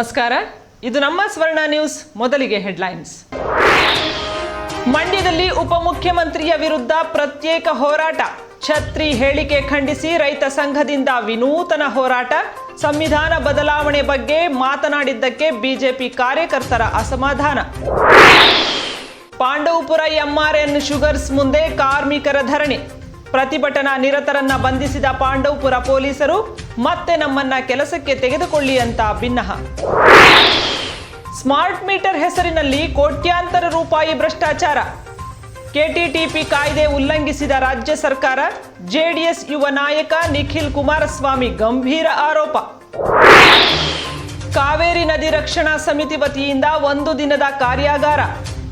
ನಮಸ್ಕಾರ. ಇದು ನಮ್ಮ ಸ್ವರ್ಣ ನ್ಯೂಸ್, ಮೊದಲಿಗೆ ಹೆಡ್ಲೈನ್ಸ್. ಮಂಡ್ಯದಲ್ಲಿ ಉಪಮುಖ್ಯಮಂತ್ರಿಯ ವಿರುದ್ಧ ಪ್ರತ್ಯೇಕ ಹೋರಾಟ. ಛತ್ರಿ ಹೇಳಿಕೆ ಖಂಡಿಸಿ ರೈತ ಸಂಘದಿಂದ ವಿನೂತನ ಹೋರಾಟ. ಸಂವಿಧಾನ ಬದಲಾವಣೆ ಬಗ್ಗೆ ಮಾತನಾಡಿದ್ದಕ್ಕೆ ಬಿಜೆಪಿ ಕಾರ್ಯಕರ್ತರ ಅಸಮಾಧಾನ. ಪಾಂಡವಪುರ ಎಂಆರ್ಎನ್ ಶುಗರ್ಸ್ ಮುಂದೆ ಕಾರ್ಮಿಕರ ಧರಣಿ. ಪ್ರತಿಭಟನಾ ನಿರತರನ್ನ ಬಂಧಿಸಿದ ಪಾಂಡವಪುರ ಪೊಲೀಸರು ಮತ್ತೆ ನಮ್ಮನ್ನ ಕೆಲಸಕ್ಕೆ ತೆಗೆದುಕೊಳ್ಳಿ ಅಂತ ಭಿನ್ನಹ ಸ್ಮಾರ್ಟ್ ಮೀಟರ್ ಹೆಸರಿನಲ್ಲಿ ಕೋಟ್ಯಾಂತರ ರೂಪಾಯಿ ಭ್ರಷ್ಟಾಚಾರ. ಕೆಟಿಟಿಪಿ ಕಾಯ್ದೆ ಉಲ್ಲಂಘಿಸಿದ ರಾಜ್ಯ ಸರ್ಕಾರ, ಜೆಡಿಎಸ್ ಯುವ ನಾಯಕ ನಿಖಿಲ್ ಕುಮಾರಸ್ವಾಮಿ ಗಂಭೀರ ಆರೋಪ. ಕಾವೇರಿ ನದಿ ರಕ್ಷಣಾ ಸಮಿತಿ ವತಿಯಿಂದ ಒಂದು ದಿನದ ಕಾರ್ಯಾಗಾರ.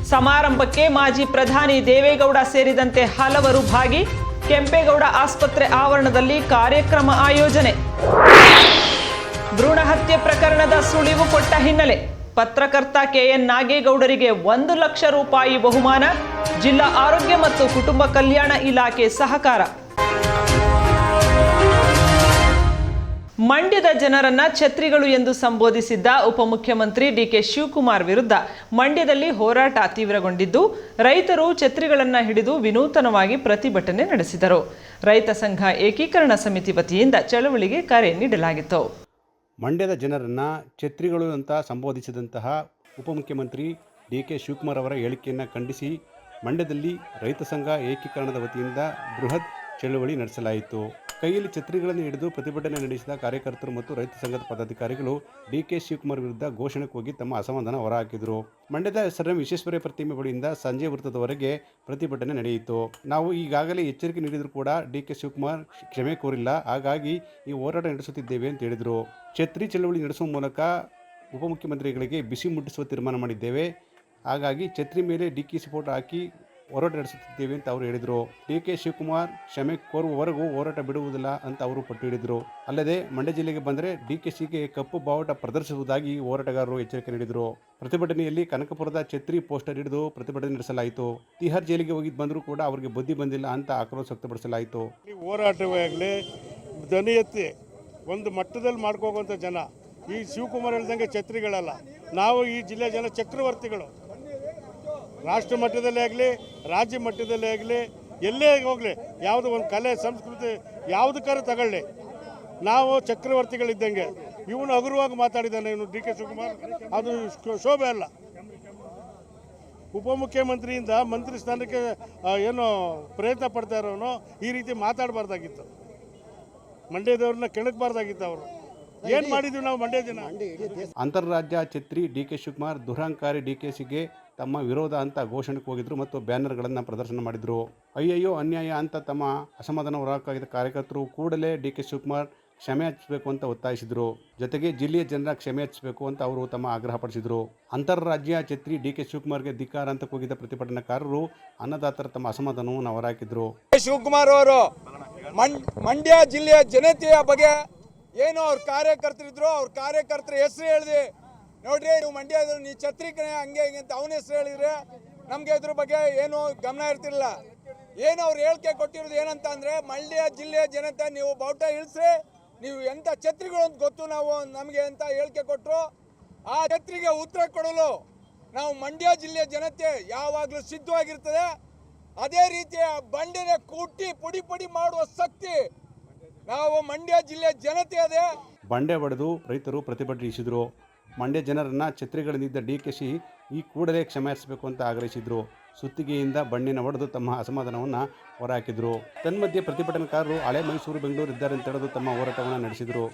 ಸಮಾರಂಭಕ್ಕೆ ಮಾಜಿ ಪ್ರಧಾನಿ ದೇವೇಗೌಡ ಸೇರಿದಂತೆ ಹಲವರು ಭಾಗಿ ಕೆಂಪೇಗೌಡ ಆಸ್ಪತ್ರೆ ಆವರಣದಲ್ಲಿ ಕಾರ್ಯಕ್ರಮ ಆಯೋಜನೆ. ಭ್ರೂಣ ಹತ್ಯೆ ಪ್ರಕರಣದ ಸುಳಿವು ಕೊಟ್ಟ ಹಿನ್ನೆಲೆ ಪತ್ರಕರ್ತ ಕೆಎನ್ ನಾಗೇಗೌಡರಿಗೆ ಒಂದು ಲಕ್ಷ ರೂಪಾಯಿ ಬಹುಮಾನ, ಜಿಲ್ಲಾ ಆರೋಗ್ಯ ಮತ್ತು ಕುಟುಂಬ ಕಲ್ಯಾಣ ಇಲಾಖೆ ಸಹಕಾರ. ಮಂಡ್ಯದ ಜನರನ್ನ ಛತ್ರಿಗಳು ಎಂದು ಸಂಬೋಧಿಸಿದ್ದ ಉಪಮುಖ್ಯಮಂತ್ರಿ ಡಿಕೆ ಶಿವಕುಮಾರ್ ವಿರುದ್ಧ ಮಂಡ್ಯದಲ್ಲಿ ಹೋರಾಟ ತೀವ್ರಗೊಂಡಿದ್ದು, ರೈತರು ಛತ್ರಿಗಳನ್ನ ಹಿಡಿದು ವಿನೂತನವಾಗಿ ಪ್ರತಿಭಟನೆ ನಡೆಸಿದರು. ರೈತ ಸಂಘ ಏಕೀಕರಣ ಸಮಿತಿ ವತಿಯಿಂದ ಚಳವಳಿಗೆ ಕರೆ ನೀಡಲಾಗಿತ್ತು. ಮಂಡ್ಯದ ಜನರನ್ನು ಛತ್ರಿಗಳು ಅಂತ ಸಂಬೋಧಿಸಿದಂತಹ ಉಪಮುಖ್ಯಮಂತ್ರಿ ಡಿ ಕೆ ಶಿವಕುಮಾರ್ ಅವರ ಹೇಳಿಕೆಯನ್ನು ಖಂಡಿಸಿ, ಮಂಡ್ಯದಲ್ಲಿ ರೈತ ಸಂಘ ಏಕೀಕರಣದ ವತಿಯಿಂದ ಬೃಹತ್ ಚಳುವಳಿ ನಡೆಸಲಾಯಿತು. ಕೈಯಲ್ಲಿ ಛತ್ರಿಗಳನ್ನು ಹಿಡಿದು ಪ್ರತಿಭಟನೆ ನಡೆಸಿದ ಕಾರ್ಯಕರ್ತರು ಮತ್ತು ರೈತ ಸಂಘದ ಪದಾಧಿಕಾರಿಗಳು ಡಿ ಕೆ ಶಿವಕುಮಾರ್ ವಿರುದ್ಧ ಘೋಷಣೆ ಕೂಗಿ ತಮ್ಮ ಅಸಮಾಧಾನ ಹೊರಹಾಕಿದರು. ಮಂಡ್ಯದ ಸರ್ ಎಂ ವಿಶ್ವೇಶ್ವರಯ್ಯ ಪ್ರತಿಮೆ ಬಳಿಯಿಂದ ಸಂಜೆ ವೃತ್ತದವರೆಗೆ ಪ್ರತಿಭಟನೆ ನಡೆಯಿತು. ನಾವು ಈಗಾಗಲೇ ಎಚ್ಚರಿಕೆ ನೀಡಿದರೂ ಕೂಡ ಡಿ ಕೆ ಶಿವಕುಮಾರ್ ಕ್ಷಮೆ ಕೋರಿಲ್ಲ. ಹಾಗಾಗಿ ಈ ಹೋರಾಟ ನಡೆಸುತ್ತಿದ್ದೇವೆ ಅಂತ ಹೇಳಿದರು. ಛತ್ರಿ ಚಳವಳಿ ನಡೆಸುವ ಮೂಲಕ ಉಪಮುಖ್ಯಮಂತ್ರಿಗಳಿಗೆ ಬಿಸಿ ಮುಟ್ಟಿಸುವ ತೀರ್ಮಾನ ಮಾಡಿದ್ದೇವೆ. ಹಾಗಾಗಿ ಛತ್ರಿ ಮೇಲೆ ಡಿಕ್ಕಿ ಸ್ಫೋಟ ಫೋಟೋ ಹಾಕಿ ಹೋರಾಟ ನಡೆಸುತ್ತಿದ್ದೇವೆ ಅಂತ ಅವರು ಹೇಳಿದರು. ಡಿ ಕೆ ಶಿವಕುಮಾರ್ ಕ್ಷಮೆ ಕೋರುವವರೆಗೂ ಹೋರಾಟ ಬಿಡುವುದಿಲ್ಲ ಅಂತ ಅವರು ಪಟ್ಟು ಹಿಡಿದರು. ಅಲ್ಲದೆ ಮಂಡ್ಯ ಜಿಲ್ಲೆಗೆ ಬಂದರೆ ಡಿ ಕೆ ಶಿಗೆ ಕಪ್ಪು ಬಾವುಟ ಪ್ರದರ್ಶಿಸುವುದಾಗಿ ಹೋರಾಟಗಾರರು ಎಚ್ಚರಿಕೆ ನೀಡಿದರು. ಪ್ರತಿಭಟನೆಯಲ್ಲಿ ಕನಕಪುರದ ಛತ್ರಿ ಪೋಸ್ಟರ್ ಹಿಡಿದು ಪ್ರತಿಭಟನೆ ನಡೆಸಲಾಯಿತು. ತಿಹಾರ್ ಜೈಲಿಗೆ ಹೋಗಿದ್ದು ಬಂದರೂ ಕೂಡ ಅವರಿಗೆ ಬುದ್ಧಿ ಬಂದಿಲ್ಲ ಅಂತ ಆಕ್ರೋಶ ವ್ಯಕ್ತಪಡಿಸಲಾಯಿತು. ಈ ಹೋರಾಟವೇ ಆಗಲಿ, ಧ್ವನಿ ಎತ್ತಿ ಒಂದು ಮಟ್ಟದಲ್ಲಿ ಮಾಡ್ಕೋಗುವಂಥ ಜನ. ಈ ಶಿವಕುಮಾರ್ ಹೇಳ್ದಂಗೆ ಛತ್ರಿಗಳಲ್ಲ. ನಾವು ಈ ಜಿಲ್ಲೆಯ ಜನ ಚಕ್ರವರ್ತಿಗಳು. ರಾಷ್ಟ್ರ ಮಟ್ಟದಲ್ಲೇ ಆಗಲಿ ರಾಜ್ಯ ಮಟ್ಟದಲ್ಲೇ ಆಗಲಿ ಎಲ್ಲೇ ಹೋಗಲಿ ಯಾವುದೋ ಒಂದು ಕಲೆ ಸಂಸ್ಕೃತಿ ಯಾವುದಕ್ಕಾದ್ರೂ ತಗೊಳ್ಳಿ. ನಾವು ಚಕ್ರವರ್ತಿಗಳಿದ್ದಂಗೆ ಇವನು ಹಗುರವಾಗಿ ಮಾತಾಡಿದ್ದಾನೆ ಇವನು ಡಿ ಕೆ ಶಿವಕುಮಾರ್. ಅದು ಶೋಭೆ ಅಲ್ಲ. ಉಪಮುಖ್ಯಮಂತ್ರಿಯಿಂದ ಮಂತ್ರಿ ಸ್ಥಾನಕ್ಕೆ ಏನು ಪ್ರಯತ್ನ ಪಡ್ತಾ ಇರೋನು ಈ ರೀತಿ ಮಾತಾಡಬಾರ್ದಾಗಿತ್ತು. ಮಂಡ್ಯದವ್ರನ್ನ ಕೆಣಕಬಾರ್ದಾಗಿತ್ತು ಅವರು. ಏನು ಮಾಡಿದ್ವಿ ನಾವು ಮಂಡ್ಯ ಜನ ಅಂತಾರಾಜ್ಯ ಛತ್ರಿ ಡಿ ಕೆ ಶಿವಕುಮಾರ್ ದುರಹಂಕಾರಿ ಡಿ ಕೆ ಸಿಗೆ ತಮ್ಮ ವಿರೋಧ ಅಂತ ಘೋಷಣೆಗೆ ಹೋಗಿದ್ರು ಮತ್ತು ಬ್ಯಾನರ್ಗಳನ್ನು ಪ್ರದರ್ಶನ ಮಾಡಿದರು. ಅಯ್ಯಯ್ಯೋ ಅನ್ಯಾಯ ಅಂತ ತಮ್ಮ ಅಸಮಾಧಾನ ಹೊರಹಾಕಿದ ಕಾರ್ಯಕರ್ತರು ಕೂಡಲೇ ಡಿ ಕೆ ಶಿವಕುಮಾರ್ ಕ್ಷಮೆ ಹಚ್ಚಬೇಕು ಅಂತ ಒತ್ತಾಯಿಸಿದರು. ಜೊತೆಗೆ ಜಿಲ್ಲೆಯ ಜನರ ಕ್ಷಮೆ ಹಚ್ಚಬೇಕು ಅಂತ ಅವರು ತಮ್ಮ ಆಗ್ರಹಪಡಿಸಿದರು ಅಂತಾರಾಜ್ಯ ಛತ್ರಿ ಡಿ ಕೆ ಶಿವಕುಮಾರ್ಗೆ ಧಿಕ್ಕಾರ ಅಂತ ಕೂಗಿದ ಪ್ರತಿಭಟನಾಕಾರರು ಅನ್ನದಾತರ ತಮ್ಮ ಅಸಮಾಧಾನವನ್ನು ಹೊರಹಾಕಿದರು. ಶಿವಕುಮಾರ್ ಅವರು ಮಂಡ್ಯ ಜಿಲ್ಲೆಯ ಜನತೆಯ ಬಗ್ಗೆ ಏನು ಅವ್ರ ಕಾರ್ಯಕರ್ತರಿದ್ರು, ಅವ್ರ ಕಾರ್ಯಕರ್ತರ ಹೆಸರು ಹೇಳಿದೆ ನೋಡ್ರಿ ನೀವು ಮಂಡ್ಯ ನೀವು ಛತ್ರಿಕನೇ ಹಂಗೆ ಹಿಂಗೆ ಅಂತ ಅವನ ಹೆಸರು ಹೇಳಿದ್ರೆ ನಮ್ಗೆ ಇದ್ರ ಬಗ್ಗೆ ಏನು ಗಮನ ಇರ್ತಿರ್ಲಿಲ್ಲ. ಏನು ಅವ್ರು ಹೇಳಿಕೆ ಕೊಟ್ಟಿರೋದು ಏನಂತ ಅಂದ್ರೆ, ಮಂಡ್ಯ ಜಿಲ್ಲೆಯ ಜನತೆ, ನೀವು ಬಾವುಟ ಇಳಿಸ್ರಿ, ನೀವು ಎಂತ ಛತ್ರಿಗಳು ಅಂತ ಗೊತ್ತು ನಾವು ನಮಗೆ ಅಂತ ಹೇಳಿಕೆ ಕೊಟ್ಟರು ಆ ಛತ್ರಿಗೆ ಉತ್ತರ ಕೊಡಲು ನಾವು ಮಂಡ್ಯ ಜಿಲ್ಲೆಯ ಜನತೆ ಯಾವಾಗಲೂ ಸಿದ್ಧವಾಗಿರ್ತದೆ. ಅದೇ ರೀತಿಯ ಬಂಡೆನ ಕುಟ್ಟಿ ಪುಡಿ ಪುಡಿ ಮಾಡುವ ಶಕ್ತಿ ನಾವು ಮಂಡ್ಯ ಜಿಲ್ಲೆಯ ಜನತೆ ಅದೇ. ಬಂಡೆ ಬಡಿದು ರೈತರು ಪ್ರತಿಭಟಿಸಿದರು ಮಂಡ್ಯ ಜನರನ್ನು ಛತ್ರಿಗಳಿಂದ ಡಿ ಕೆ ಶಿ ಈ ಕೂಡಲೇ ಕ್ಷಮಿಸಬೇಕು ಅಂತ ಆಗ್ರಹಿಸಿದರು. ಸುತ್ತಿಗೆಯಿಂದ ಬಣ್ಣಿನ ಹೊಡೆದು ತಮ್ಮ ಅಸಮಾಧಾನವನ್ನು ಹೊರಹಾಕಿದರು. ತನ್ಮಧ್ಯೆ ಪ್ರತಿಭಟನಾಕಾರರು ಹಳೆ ಮೈಸೂರು ಬೆಂಗಳೂರು ಇದ್ದಾರೆ ಅಂತ ಹೇಳಿದು ತಮ್ಮ ಹೋರಾಟವನ್ನು ನಡೆಸಿದರು.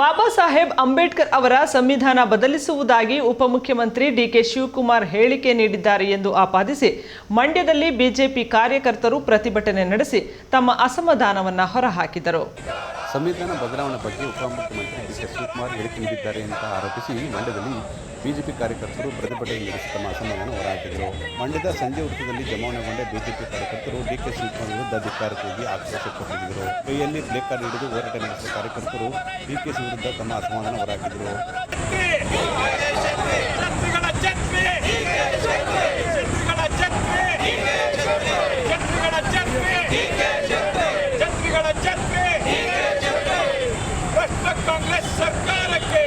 ಬಾಬಾ ಸಾಹೇಬ್ ಅಂಬೇಡ್ಕರ್ ಅವರ ಸಂವಿಧಾನ ಬದಲಿಸುವುದಾಗಿ ಉಪಮುಖ್ಯಮಂತ್ರಿ ಡಿಕೆ ಶಿವಕುಮಾರ್ ಹೇಳಿಕೆ ನೀಡಿದ್ದಾರೆ ಎಂದು ಆಪಾದಿಸಿ ಮಂಡ್ಯದಲ್ಲಿ ಬಿಜೆಪಿ ಕಾರ್ಯಕರ್ತರು ಪ್ರತಿಭಟನೆ ನಡೆಸಿ ತಮ್ಮ ಅಸಮಾಧಾನವನ್ನು ಹೊರಹಾಕಿದರು. ಸಂವಿಧಾನ ಬದಲಾವಣೆ ಬಗ್ಗೆ ಉಪಮುಖ್ಯಮಂತ್ರಿ ಡಿ ಕೆ ಶಿವಕುಮಾರ್ ಹೇಳಿಕೆ ನೀಡಿದ್ದಾರೆ ಅಂತ ಆರೋಪಿಸಿ ಮಂಡ್ಯದಲ್ಲಿ ಬಿಜೆಪಿ ಕಾರ್ಯಕರ್ತರು ಪ್ರತಿಭಟನೆ ನಡೆಸಿ ತಮ್ಮ ಅಸಮಾಧಾನ ಹೊರಹಾಕಿದರು. ಮಂಡ್ಯದ ಸಂಜೆ ವೃತ್ತದಲ್ಲಿ ಜಮಾವಣೆಗೊಂಡ ಬಿಜೆಪಿ ಕಾರ್ಯಕರ್ತರು ಡಿ ಕೆ ಶಿವಕುಮಾರ್ ವಿರುದ್ಧ ಧಿಕ್ಕಾರಕ್ಕೆ ಹೋಗಿ ಆಕ್ರೋಶ ಕೊಟ್ಟಿದ್ದರು. ಕೈಯಲ್ಲಿ ಬ್ಲೇಕ್ ಕಾರ್ಡ್ ಹಿಡಿದು ಹೋರಾಟ ನಡೆಸಿದ ಕಾರ್ಯಕರ್ತರು ಡಿ ಕೆ ಶಿ ವಿರುದ್ಧ ತಮ್ಮ ಅಸಮಾಧಾನ ಹೊರಹಾಕಿದರು ಛತ್ರಿಗಳ ಛತ್ರಿ ಛತ್ರಿಗಳ ಛತ್ರಿ ಛತ್ರಿಗಳ ಛತ್ರಿ ಛತ್ರಿಗಳ ಛತ್ರಿ ಭ್ರಷ್ಟ ಕಾಂಗ್ರೆಸ್ ಸರ್ಕಾರಕ್ಕೆ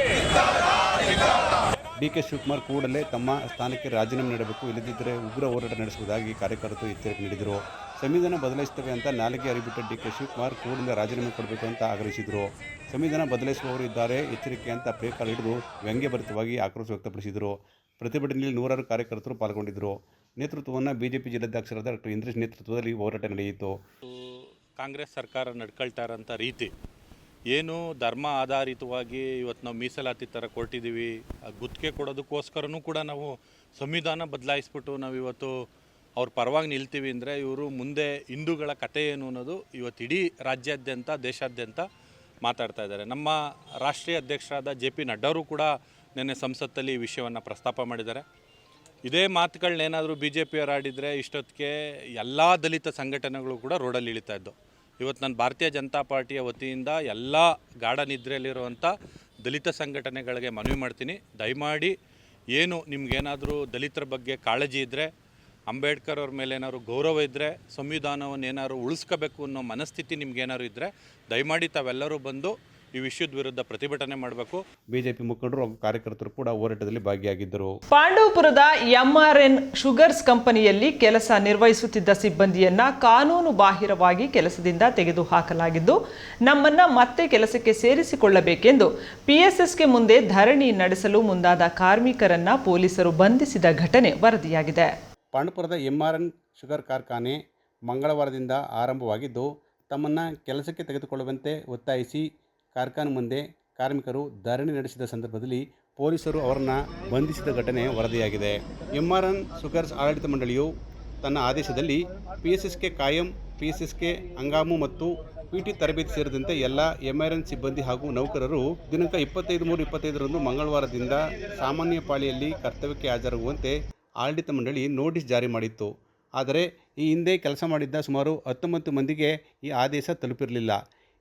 ಡಿ ಕೆ ಶಿವಕುಮಾರ್ ಕೂಡಲೇ ತಮ್ಮ ಸ್ಥಾನಕ್ಕೆ ರಾಜೀನಾಮೆ ನೀಡಬೇಕು, ಇಲ್ಲದಿದ್ದರೆ ಉಗ್ರ ಹೋರಾಟ ನಡೆಸುವುದಾಗಿ ಕಾರ್ಯಕರ್ತರು ಎಚ್ಚರಿಕೆ ನೀಡಿದರು. ಸಂವಿಧಾನ ಬದಲಾಯಿಸುತ್ತವೆ ಅಂತ ನಾಲಿಗೆ ಅರಿಬಿಟ್ಟ ಡಿ ಕೆ ಶಿವಕುಮಾರ್ ಕೂಡಲೇ ರಾಜೀನಾಮೆ ಕೊಡಬೇಕು ಅಂತ ಆಗ್ರಹಿಸಿದರು. ಸಂವಿಧಾನ ಬದಲಾಯಿಸುವವರು ಇದ್ದಾರೆ, ಎಚ್ಚರಿಕೆ ಅಂತ ಪ್ಲೇಕಾರ್ಡ್ ಹಿಡಿದು ವ್ಯಂಗ್ಯಭರಿತವಾಗಿ ಆಕ್ರೋಶ ವ್ಯಕ್ತಪಡಿಸಿದರು. ಪ್ರತಿಭಟನೆಯಲ್ಲಿ ನೂರಾರು ಕಾರ್ಯಕರ್ತರು ಪಾಲ್ಗೊಂಡಿದ್ದರು ನೇತೃತ್ವವನ್ನು ಬಿಜೆಪಿ ಜಿಲ್ಲಾಧ್ಯಕ್ಷರಾದ ಡಾಕ್ಟರ್ ಇಂದ್ರೇಶ್ ನೇತೃತ್ವದಲ್ಲಿ ಹೋರಾಟ ನಡೆಯಿತು. ಕಾಂಗ್ರೆಸ್ ಸರ್ಕಾರ ನಡ್ಕೊಳ್ತಾ ಇರೋಂಥ ರೀತಿ ಏನು ಧರ್ಮ ಆಧಾರಿತವಾಗಿ ಇವತ್ತು ನಾವು ಮೀಸಲಾತಿ ಥರ ಕೊಟ್ಟಿದ್ದೀವಿ ಗುತ್ತಿಗೆ ಕೊಡೋದಕ್ಕೋಸ್ಕರನೂ ಕೂಡ ನಾವು ಸಂವಿಧಾನ ಬದಲಾಯಿಸ್ಬಿಟ್ಟು ನಾವು ಇವತ್ತು ಅವ್ರ ಪರವಾಗಿ ನಿಲ್ತೀವಿ ಅಂದರೆ ಇವರು ಮುಂದೆ ಹಿಂದೂಗಳ ಕತೆ ಏನು ಅನ್ನೋದು ಇವತ್ತು ಇಡೀ ರಾಜ್ಯಾದ್ಯಂತ, ದೇಶಾದ್ಯಂತ ಮಾತಾಡ್ತಾ ಇದ್ದಾರೆ. ನಮ್ಮ ರಾಷ್ಟ್ರೀಯ ಅಧ್ಯಕ್ಷರಾದ ಜೆ ಪಿ ನಡ್ಡಾರು ಕೂಡ ನಿನ್ನೆ ಸಂಸತ್ತಲ್ಲಿ ಈ ವಿಷಯವನ್ನು ಪ್ರಸ್ತಾಪ ಮಾಡಿದ್ದಾರೆ. ಇದೇ ಮಾತುಗಳನ್ನೇನಾದರೂ ಬಿ ಜೆ ಪಿಯವರು ಆಡಿದರೆ ಇಷ್ಟೊತ್ತಿಗೆ ಎಲ್ಲ ದಲಿತ ಸಂಘಟನೆಗಳು ಕೂಡ ರೋಡಲ್ಲಿ ಇಳಿತಾ ಇದ್ದು ಇವತ್ತು ನಾನು ಭಾರತೀಯ ಜನತಾ ಪಾರ್ಟಿಯ ವತಿಯಿಂದ ಎಲ್ಲ ಗಾಢ ನಿದ್ರೆಯಲ್ಲಿರುವಂಥ ದಲಿತ ಸಂಘಟನೆಗಳಿಗೆ ಮನವಿ ಮಾಡ್ತೀನಿ. ದಯಮಾಡಿ ಏನು ನಿಮ್ಗೇನಾದರೂ ದಲಿತರ ಬಗ್ಗೆ ಕಾಳಜಿ ಇದ್ದರೆ ಅಂಬೇಡ್ಕರ್ ಅವ್ರ ಮೇಲೆ ಏನಾದ್ರು ಗೌರವ ಇದ್ದರೆ ಸಂವಿಧಾನವನ್ನು ಏನಾದ್ರು ಉಳಿಸ್ಕೋಬೇಕು ಅನ್ನೋ ಮನಸ್ಥಿತಿ ನಿಮ್ಗೇನಾದ್ರು ಇದ್ದರೆ ದಯಮಾಡಿ ತಾವೆಲ್ಲರೂ ಬಂದು ಈ ವಿಷಯದ ವಿರುದ್ಧ ಪ್ರತಿಭಟನೆ ಮಾಡಬೇಕು. ಬಿಜೆಪಿ ಮುಖಂಡರು ಹಾಗೂ ಕಾರ್ಯಕರ್ತರು ಕೂಡ ಹೋರಾಟದಲ್ಲಿ ಭಾಗಿಯಾಗಿದ್ದರು. ಪಾಂಡವಪುರದ ಎಂಆರ್ಎನ್ ಶುಗರ್ಸ್ ಕಂಪನಿಯಲ್ಲಿ ಕೆಲಸ ನಿರ್ವಹಿಸುತ್ತಿದ್ದ ಸಿಬ್ಬಂದಿಯನ್ನ ಕಾನೂನು ಬಾಹಿರವಾಗಿ ಕೆಲಸದಿಂದ ತೆಗೆದುಹಾಕಲಾಗಿದ್ದು ನಮ್ಮನ್ನ ಮತ್ತೆ ಕೆಲಸಕ್ಕೆ ಸೇರಿಸಿಕೊಳ್ಳಬೇಕೆಂದು ಪಿಎಸ್ಎಸ್ಗೆ ಮುಂದೆ ಧರಣಿ ನಡೆಸಲು ಮುಂದಾದ ಕಾರ್ಮಿಕರನ್ನ ಪೊಲೀಸರು ಬಂಧಿಸಿದ ಘಟನೆ ವರದಿಯಾಗಿದೆ. ಪಾಂಡವಪುರದ ಎಂಆರ್ಎನ್ ಶುಗರ್ ಕಾರ್ಖಾನೆ ಮಂಗಳವಾರದಿಂದ ಆರಂಭವಾಗಿದ್ದು ತಮ್ಮನ್ನು ಕೆಲಸಕ್ಕೆ ತೆಗೆದುಕೊಳ್ಳುವಂತೆ ಒತ್ತಾಯಿಸಿ ಕಾರ್ಖಾನೆ ಮುಂದೆ ಕಾರ್ಮಿಕರು ಧರಣಿ ನಡೆಸಿದ ಸಂದರ್ಭದಲ್ಲಿ ಪೊಲೀಸರು ಅವರನ್ನು ಬಂಧಿಸಿದ ಘಟನೆ ವರದಿಯಾಗಿದೆ. ಎಂಆರ್ಎನ್ ಸುಗರ್ಸ್ ಆಡಳಿತ ಮಂಡಳಿಯು ತನ್ನ ಆದೇಶದಲ್ಲಿ ಪಿ ಎಸ್ ಕೆ ಕಾಯಂ ಪಿ ಎಸ್ ಕೆ ಹಂಗಾಮು ಮತ್ತು ಪಿಟಿ ತರಬೇತಿ ಸೇರಿದಂತೆ ಎಲ್ಲ ಎಂಆರ್ಎನ್ ಸಿಬ್ಬಂದಿ ಹಾಗೂ ನೌಕರರು ದಿನಾಂಕ ಇಪ್ಪತ್ತೈದು ಮೂರು ಇಪ್ಪತ್ತೈದರಂದು ಮಂಗಳವಾರದಿಂದ ಸಾಮಾನ್ಯ ಪಾಳಿಯಲ್ಲಿ ಕರ್ತವ್ಯಕ್ಕೆ ಹಾಜರಾಗುವಂತೆ ಆಡಳಿತ ಮಂಡಳಿ ನೋಟಿಸ್ ಜಾರಿ ಮಾಡಿತ್ತು. ಆದರೆ ಈ ಹಿಂದೆ ಕೆಲಸ ಮಾಡಿದ್ದ ಸುಮಾರು ಹತ್ತೊಂಬತ್ತು ಮಂದಿಗೆ ಈ ಆದೇಶ ತಲುಪಿರಲಿಲ್ಲ.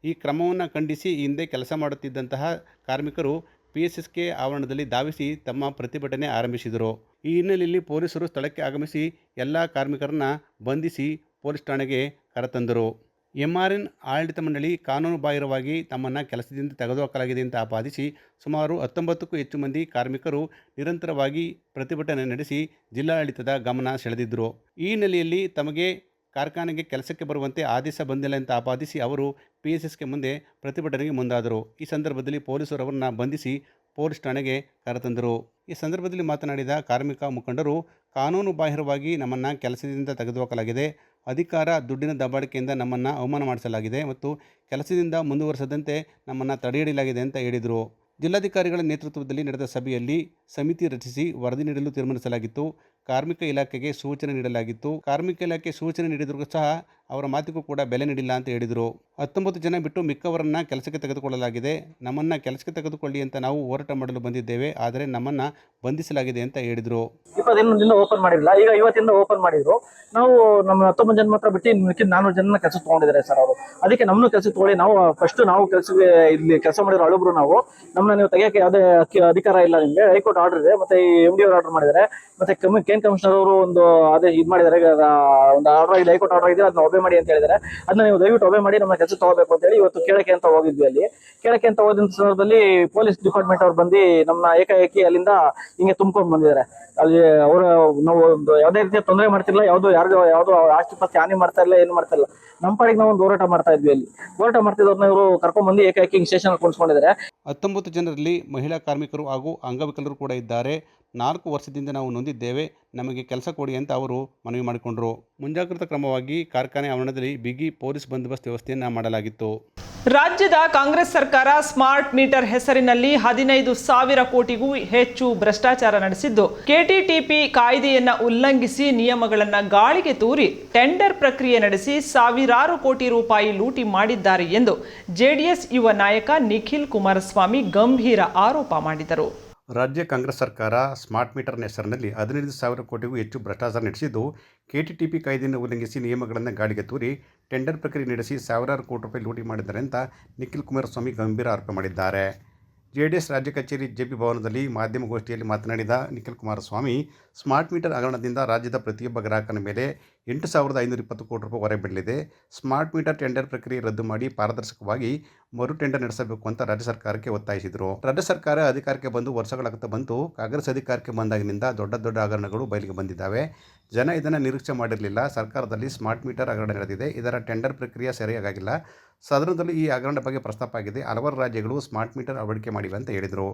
ಈ ಕ್ರಮವನ್ನು ಖಂಡಿಸಿ ಹಿಂದೆ ಕೆಲಸ ಮಾಡುತ್ತಿದ್ದಂತಹ ಕಾರ್ಮಿಕರು ಪಿ ಎಸ್ ಎಸ್ ಕೆ ಆವರಣದಲ್ಲಿ ಧಾವಿಸಿ ತಮ್ಮ ಪ್ರತಿಭಟನೆ ಆರಂಭಿಸಿದರು. ಈ ಹಿನ್ನೆಲೆಯಲ್ಲಿ ಪೊಲೀಸರು ಸ್ಥಳಕ್ಕೆ ಆಗಮಿಸಿ ಎಲ್ಲ ಕಾರ್ಮಿಕರನ್ನ ಬಂಧಿಸಿ ಪೊಲೀಸ್ ಠಾಣೆಗೆ ಕರೆತಂದರು. ಎಂ ಆರ್ ಎನ್ ಆಡಳಿತ ಮಂಡಳಿ ಕಾನೂನುಬಾಹಿರವಾಗಿ ತಮ್ಮನ್ನು ಕೆಲಸದಿಂದ ತೆಗೆದುಹಾಕಲಾಗಿದೆ ಅಂತ ಆಪಾದಿಸಿ ಸುಮಾರು ಹತ್ತೊಂಬತ್ತಕ್ಕೂ ಹೆಚ್ಚು ಮಂದಿ ಕಾರ್ಮಿಕರು ನಿರಂತರವಾಗಿ ಪ್ರತಿಭಟನೆ ನಡೆಸಿ ಜಿಲ್ಲಾಡಳಿತದ ಗಮನ ಸೆಳೆದಿದ್ದರು. ಈ ಹಿನ್ನೆಲೆಯಲ್ಲಿ ತಮಗೆ ಕಾರ್ಖಾನೆಗೆ ಕೆಲಸಕ್ಕೆ ಬರುವಂತೆ ಆದೇಶ ಬಂದಿಲ್ಲ ಅಂತ ಆಪಾದಿಸಿ ಅವರು ಪಿ ಎಸ್ ಎಸ್ಗೆ ಮುಂದೆ ಪ್ರತಿಭಟನೆಗೆ ಮುಂದಾದರು. ಈ ಸಂದರ್ಭದಲ್ಲಿ ಪೊಲೀಸರು ಅವರನ್ನು ಬಂಧಿಸಿ ಪೊಲೀಸ್ ಠಾಣೆಗೆ ಕರೆತಂದರು. ಈ ಸಂದರ್ಭದಲ್ಲಿ ಮಾತನಾಡಿದ ಕಾರ್ಮಿಕ ಮುಖಂಡರು, ಕಾನೂನು ಬಾಹಿರವಾಗಿ ನಮ್ಮನ್ನು ಕೆಲಸದಿಂದ ತೆಗೆದುಹಾಕಲಾಗಿದೆ. ಅಧಿಕಾರ, ದುಡ್ಡಿನ ದಬ್ಬಾಳಿಕೆಯಿಂದ ನಮ್ಮನ್ನು ಅವಮಾನ ಮಾಡಿಸಲಾಗಿದೆ ಮತ್ತು ಕೆಲಸದಿಂದ ಮುಂದುವರೆಸದಂತೆ ನಮ್ಮನ್ನು ತಡೆಹಿಡಿಯಲಾಗಿದೆ ಅಂತ ಹೇಳಿದರು. ಜಿಲ್ಲಾಧಿಕಾರಿಗಳ ನೇತೃತ್ವದಲ್ಲಿ ನಡೆದ ಸಭೆಯಲ್ಲಿ ಸಮಿತಿ ರಚಿಸಿ ವರದಿ ನೀಡಲು ತೀರ್ಮಾನಿಸಲಾಗಿತ್ತು. ಕಾರ್ಮಿಕ ಇಲಾಖೆಗೆ ಸೂಚನೆ ನೀಡಲಾಗಿತ್ತು. ಕಾರ್ಮಿಕ ಇಲಾಖೆ ಸೂಚನೆ ನೀಡಿದರೂ ಸಹ ಅವರ ಮಾತಿಗೂ ಕೂಡ ಬೆಲೆ ನೀಡಿಲ್ಲ ಅಂತ ಹೇಳಿದರು. ಹತ್ತೊಂಬತ್ತು ಜನ ಬಿಟ್ಟು ಮಿಕ್ಕವರನ್ನು ಕೆಲಸಕ್ಕೆ ತೆಗೆದುಕೊಳ್ಳಲಾಗಿದೆ. ನಮ್ಮನ್ನು ಕೆಲಸಕ್ಕೆ ತೆಗೆದುಕೊಳ್ಳಿ ಅಂತ ನಾವು ಹೋರಾಟ ಮಾಡಲು ಬಂದಿದ್ದೇವೆ. ಆದರೆ ನಮ್ಮನ್ನು ಬಂಧಿಸಲಾಗಿದೆ ಅಂತ ಹೇಳಿದರು. ಇಪ್ಪತ್ತೈದರಿಂದ ಓಪನ್ ಮಾಡಿಲ್ಲ. ಈಗ ಇವತ್ತಿಂದ ಓಪನ್ ಮಾಡಿದ್ರು. ನಾವು ನಮ್ಮ ಹತ್ತೊಂಬತ್ತು ಜನ ಮಾತ್ರ ಬಿಟ್ಟು ಮಿಕ್ಕಿದ ನಾನ್ನೂರು ಜನ ಕೆಲಸ ತಗೊಂಡಿದ್ದಾರೆ ಸರ್ ಅವರು. ಅದಕ್ಕೆ ನಮ್ಮನ್ನು ಕೆಲಸ ತಗೊಳ್ಳಿ. ನಾವು ಫಸ್ಟ್ ನಾವು ಕೆಲಸಕ್ಕೆ ಇಲ್ಲಿ ಕೆಲಸ ಮಾಡಿರೋ ಅಳುಬ್ರು ನಾವು. ನಮ್ಮನ್ನ ನೀವು ತೆಗೆಯೋಕ್ಕೆ ಯಾವುದೇ ಅಧಿಕಾರ ಇಲ್ಲ ನಿಮಗೆ. ಹೈಕೋರ್ಟ್ ಆರ್ಡರ್ ಇದೆ. ಮತ್ತೆ ಎಂ ಡಿ ಅವರು ಆರ್ಡರ್ ಮಾಡಿದ್ದಾರೆ. ಮತ್ತೆ ಕಮ್ಮಿ ಕೇನ್ ಕಮಿಷನರ್ ಅವರು ಒಂದು ಅದೇ ಇದು ಮಾಡಿದ್ದಾರೆ ಒಂದು ಆರ್ಡರ್ ಇದೆ ಹೈಕೋರ್ಟ್ ಆರ್ಡರ್ ಇದೆ ಅದನ್ನ ಒಬೆ ಮಾಡಿ ಅಂತ ಹೇಳಿದ್ದಾರೆ. ಅದನ್ನ ನೀವು ದಯವಿಟ್ಟು ಒಬೆ ಮಾಡಿ, ನಮ್ಮ ಕೆಲಸ ತಗೋಬೇಕು ಅಂತ ಹೇಳಿ ಇವತ್ತು ಕೇಳಕ್ಕೆ ಅಂತ ಹೋಗಿದ್ವಿ ಅಲ್ಲಿ. ಕೇಳಕ್ಕೆ ಅಂತ ಹೋದ ಸಂದರ್ಭದಲ್ಲಿ ಪೊಲೀಸ್ ಡಿಪಾರ್ಟ್ಮೆಂಟ್ ಅವ್ರು ಬಂದು ನಮ್ಮ ಏಕಾಏಕಿ ಅಲ್ಲಿಂದ ಹಿಂಗೆ ತುಂಬ್ಕೊಂಡು ಬಂದಿದ್ದಾರೆ. ಅಲ್ಲಿ ಅವರು ನಾವು ಒಂದು ಯಾವುದೇ ರೀತಿಯ ತೊಂದರೆ ಮಾಡ್ತಿಲ್ಲ ಯಾವುದು ಯಾರು ಯಾವುದು ಆಸ್ತಿ ಪಾಸ್ತಿ ಹಾನಿ ಮಾಡ್ತಾ ಇಲ್ಲ ಏನು ಮಾಡ್ತಾ ಇಲ್ಲ ನಮ್ಮ ಪಾಡಿಗೆ ನಾವು ಒಂದು ಹೋರಾಟ ಮಾಡ್ತಾ ಇದ್ವಿ ಅಲ್ಲಿ. ಹೋರಾಟ ಮಾಡ್ತಿದ್ದವ್ರನ್ನ ಇವರು ಕರ್ಕೊಂಡ್ ಬಂದು ಏಕಾಏಕಿ ಸ್ಟೇಷನ್ ಕುಣಿಸ್ಕೊಂಡಿದ್ದಾರೆ ಹತ್ತೊಂಬತ್ತು ಜನರಲ್ಲಿ ಮಹಿಳಾ ಕಾರ್ಮಿಕರು ಹಾಗೂ ಅಂಗವಿಕಲರು ಕೂಡ ಇದ್ದಾರೆ. ನಾಲ್ಕು ವರ್ಷದಿಂದ ನಾವು ನೊಂದಿದ್ದೇವೆ. ನಮಗೆ ಕೆಲಸ ಕೊಡಿ ಅಂತ ಅವರು ಮನವಿ ಮಾಡಿಕೊಂಡರು. ಮುಂಜಾಗ್ರತಾ ಕ್ರಮವಾಗಿ ಕಾರ್ಖಾನೆ ಆವರಣದಲ್ಲಿ ಬಿಗಿ ಪೊಲೀಸ್ ಬಂದೋಬಸ್ತ್ ವ್ಯವಸ್ಥೆಯನ್ನು ಮಾಡಲಾಗಿತ್ತು. ರಾಜ್ಯದ ಕಾಂಗ್ರೆಸ್ ಸರ್ಕಾರ ಸ್ಮಾರ್ಟ್ ಮೀಟರ್ ಹೆಸರಿನಲ್ಲಿ ಹದಿನೈದು ಸಾವಿರ ಕೋಟಿಗೂ ಹೆಚ್ಚು ಭ್ರಷ್ಟಾಚಾರ ನಡೆಸಿದ್ದು, ಕೆಟಿಟಿಪಿ ಕಾಯ್ದೆಯನ್ನ ಉಲ್ಲಂಘಿಸಿ ನಿಯಮಗಳನ್ನ ಗಾಳಿಗೆ ತೂರಿ ಟೆಂಡರ್ ಪ್ರಕ್ರಿಯೆ ನಡೆಸಿ ಸಾವಿರಾರು ಕೋಟಿ ರೂಪಾಯಿ ಲೂಟಿ ಮಾಡಿದ್ದಾರೆ ಎಂದು ಜೆಡಿಎಸ್ ಯುವ ನಾಯಕ ನಿಖಿಲ್ ಕುಮಾರಸ್ವಾಮಿ ಗಂಭೀರ ಆರೋಪ ಮಾಡಿದರು. ರಾಜ್ಯ ಕಾಂಗ್ರೆಸ್ ಸರ್ಕಾರ ಸ್ಮಾರ್ಟ್ ಮೀಟರ್ನ ಹೆಸರಿನಲ್ಲಿ ಹದಿನೈದು ಸಾವಿರ ಕೋಟಿಗೂ ಹೆಚ್ಚು ಭ್ರಷ್ಟಾಚಾರ ನಡೆಸಿದ್ದು, ಕೆಟಿಟಿಪಿ ಕಾಯ್ದೆಯನ್ನು ಉಲ್ಲಂಘಿಸಿ ನಿಯಮಗಳನ್ನು ಗಾಳಿಗೆ ತೂರಿ, ಟೆಂಡರ್ ಪ್ರಕ್ರಿಯೆ ನಡೆಸಿ ಸಾವಿರಾರು ಕೋಟಿ ರೂಪಾಯಿ ಲೂಟಿ ಮಾಡಿದ್ದಾರೆ ಅಂತ ನಿಖಿಲ್ ಕುಮಾರಸ್ವಾಮಿ ಗಂಭೀರ ಆರೋಪ ಮಾಡಿದ್ದಾರೆ. ಜೆ ಡಿ ಎಸ್ ರಾಜ್ಯ ಕಚೇರಿ ಜೆ ಪಿ ಭವನದಲ್ಲಿ ಮಾಧ್ಯಮಗೋಷ್ಠಿಯಲ್ಲಿ ಮಾತನಾಡಿದ ನಿಖಿಲ್ ಕುಮಾರಸ್ವಾಮಿ, ಸ್ಮಾರ್ಟ್ ಮೀಟರ್ ಹಗರಣದಿಂದ ರಾಜ್ಯದ ಪ್ರತಿಯೊಬ್ಬ ಗ್ರಾಹಕನ ಮೇಲೆ ಎಂಟು ಸಾವಿರದ ಐನೂರ ಇಪ್ಪತ್ತು ಕೋಟಿ ರೂಪಾಯಿ ಹೊರಬೀಳಲಿದೆ ಸ್ಮಾರ್ಟ್ ಮೀಟರ್ ಟೆಂಡರ್ ಪ್ರಕ್ರಿಯೆ ರದ್ದು ಮಾಡಿ ಪಾರದರ್ಶಕವಾಗಿ ಮರು ಟೆಂಡರ್ ನಡೆಸಬೇಕು ಅಂತ ರಾಜ್ಯ ಸರ್ಕಾರಕ್ಕೆ ಒತ್ತಾಯಿಸಿದರು. ರಾಜ್ಯ ಸರ್ಕಾರ ಅಧಿಕಾರಕ್ಕೆ ಬಂದು ವರ್ಷಗಳಾಗುತ್ತಾ ಬಂತು ಕಾಂಗ್ರೆಸ್ ಅಧಿಕಾರಕ್ಕೆ ಬಂದಾಗಿನಿಂದ ದೊಡ್ಡ ದೊಡ್ಡ ಹಗರಣಗಳು ಬಯಲಿಗೆ ಬಂದಿದ್ದಾವೆ. ಜನ ಇದನ್ನು ನಿರೀಕ್ಷೆ ಮಾಡಿರಲಿಲ್ಲ. ಸರ್ಕಾರದಲ್ಲಿ ಸ್ಮಾರ್ಟ್ ಮೀಟರ್ ಹಗರಣ ನಡೆದಿದೆ. ಇದರ ಟೆಂಡರ್ ಪ್ರಕ್ರಿಯೆ ಸರಿಯಾಗಿಲ್ಲ ಸದನದಲ್ಲಿ ಈ ಹಗರಣದ ಬಗ್ಗೆ ಪ್ರಸ್ತಾಪ ಆಗಿದೆ. ಹಲವಾರು ರಾಜ್ಯಗಳು ಸ್ಮಾರ್ಟ್ ಮೀಟರ್ ಅಳವಡಿಕೆ ಮಾಡಿವೆ ಅಂತ ಹೇಳಿದರು.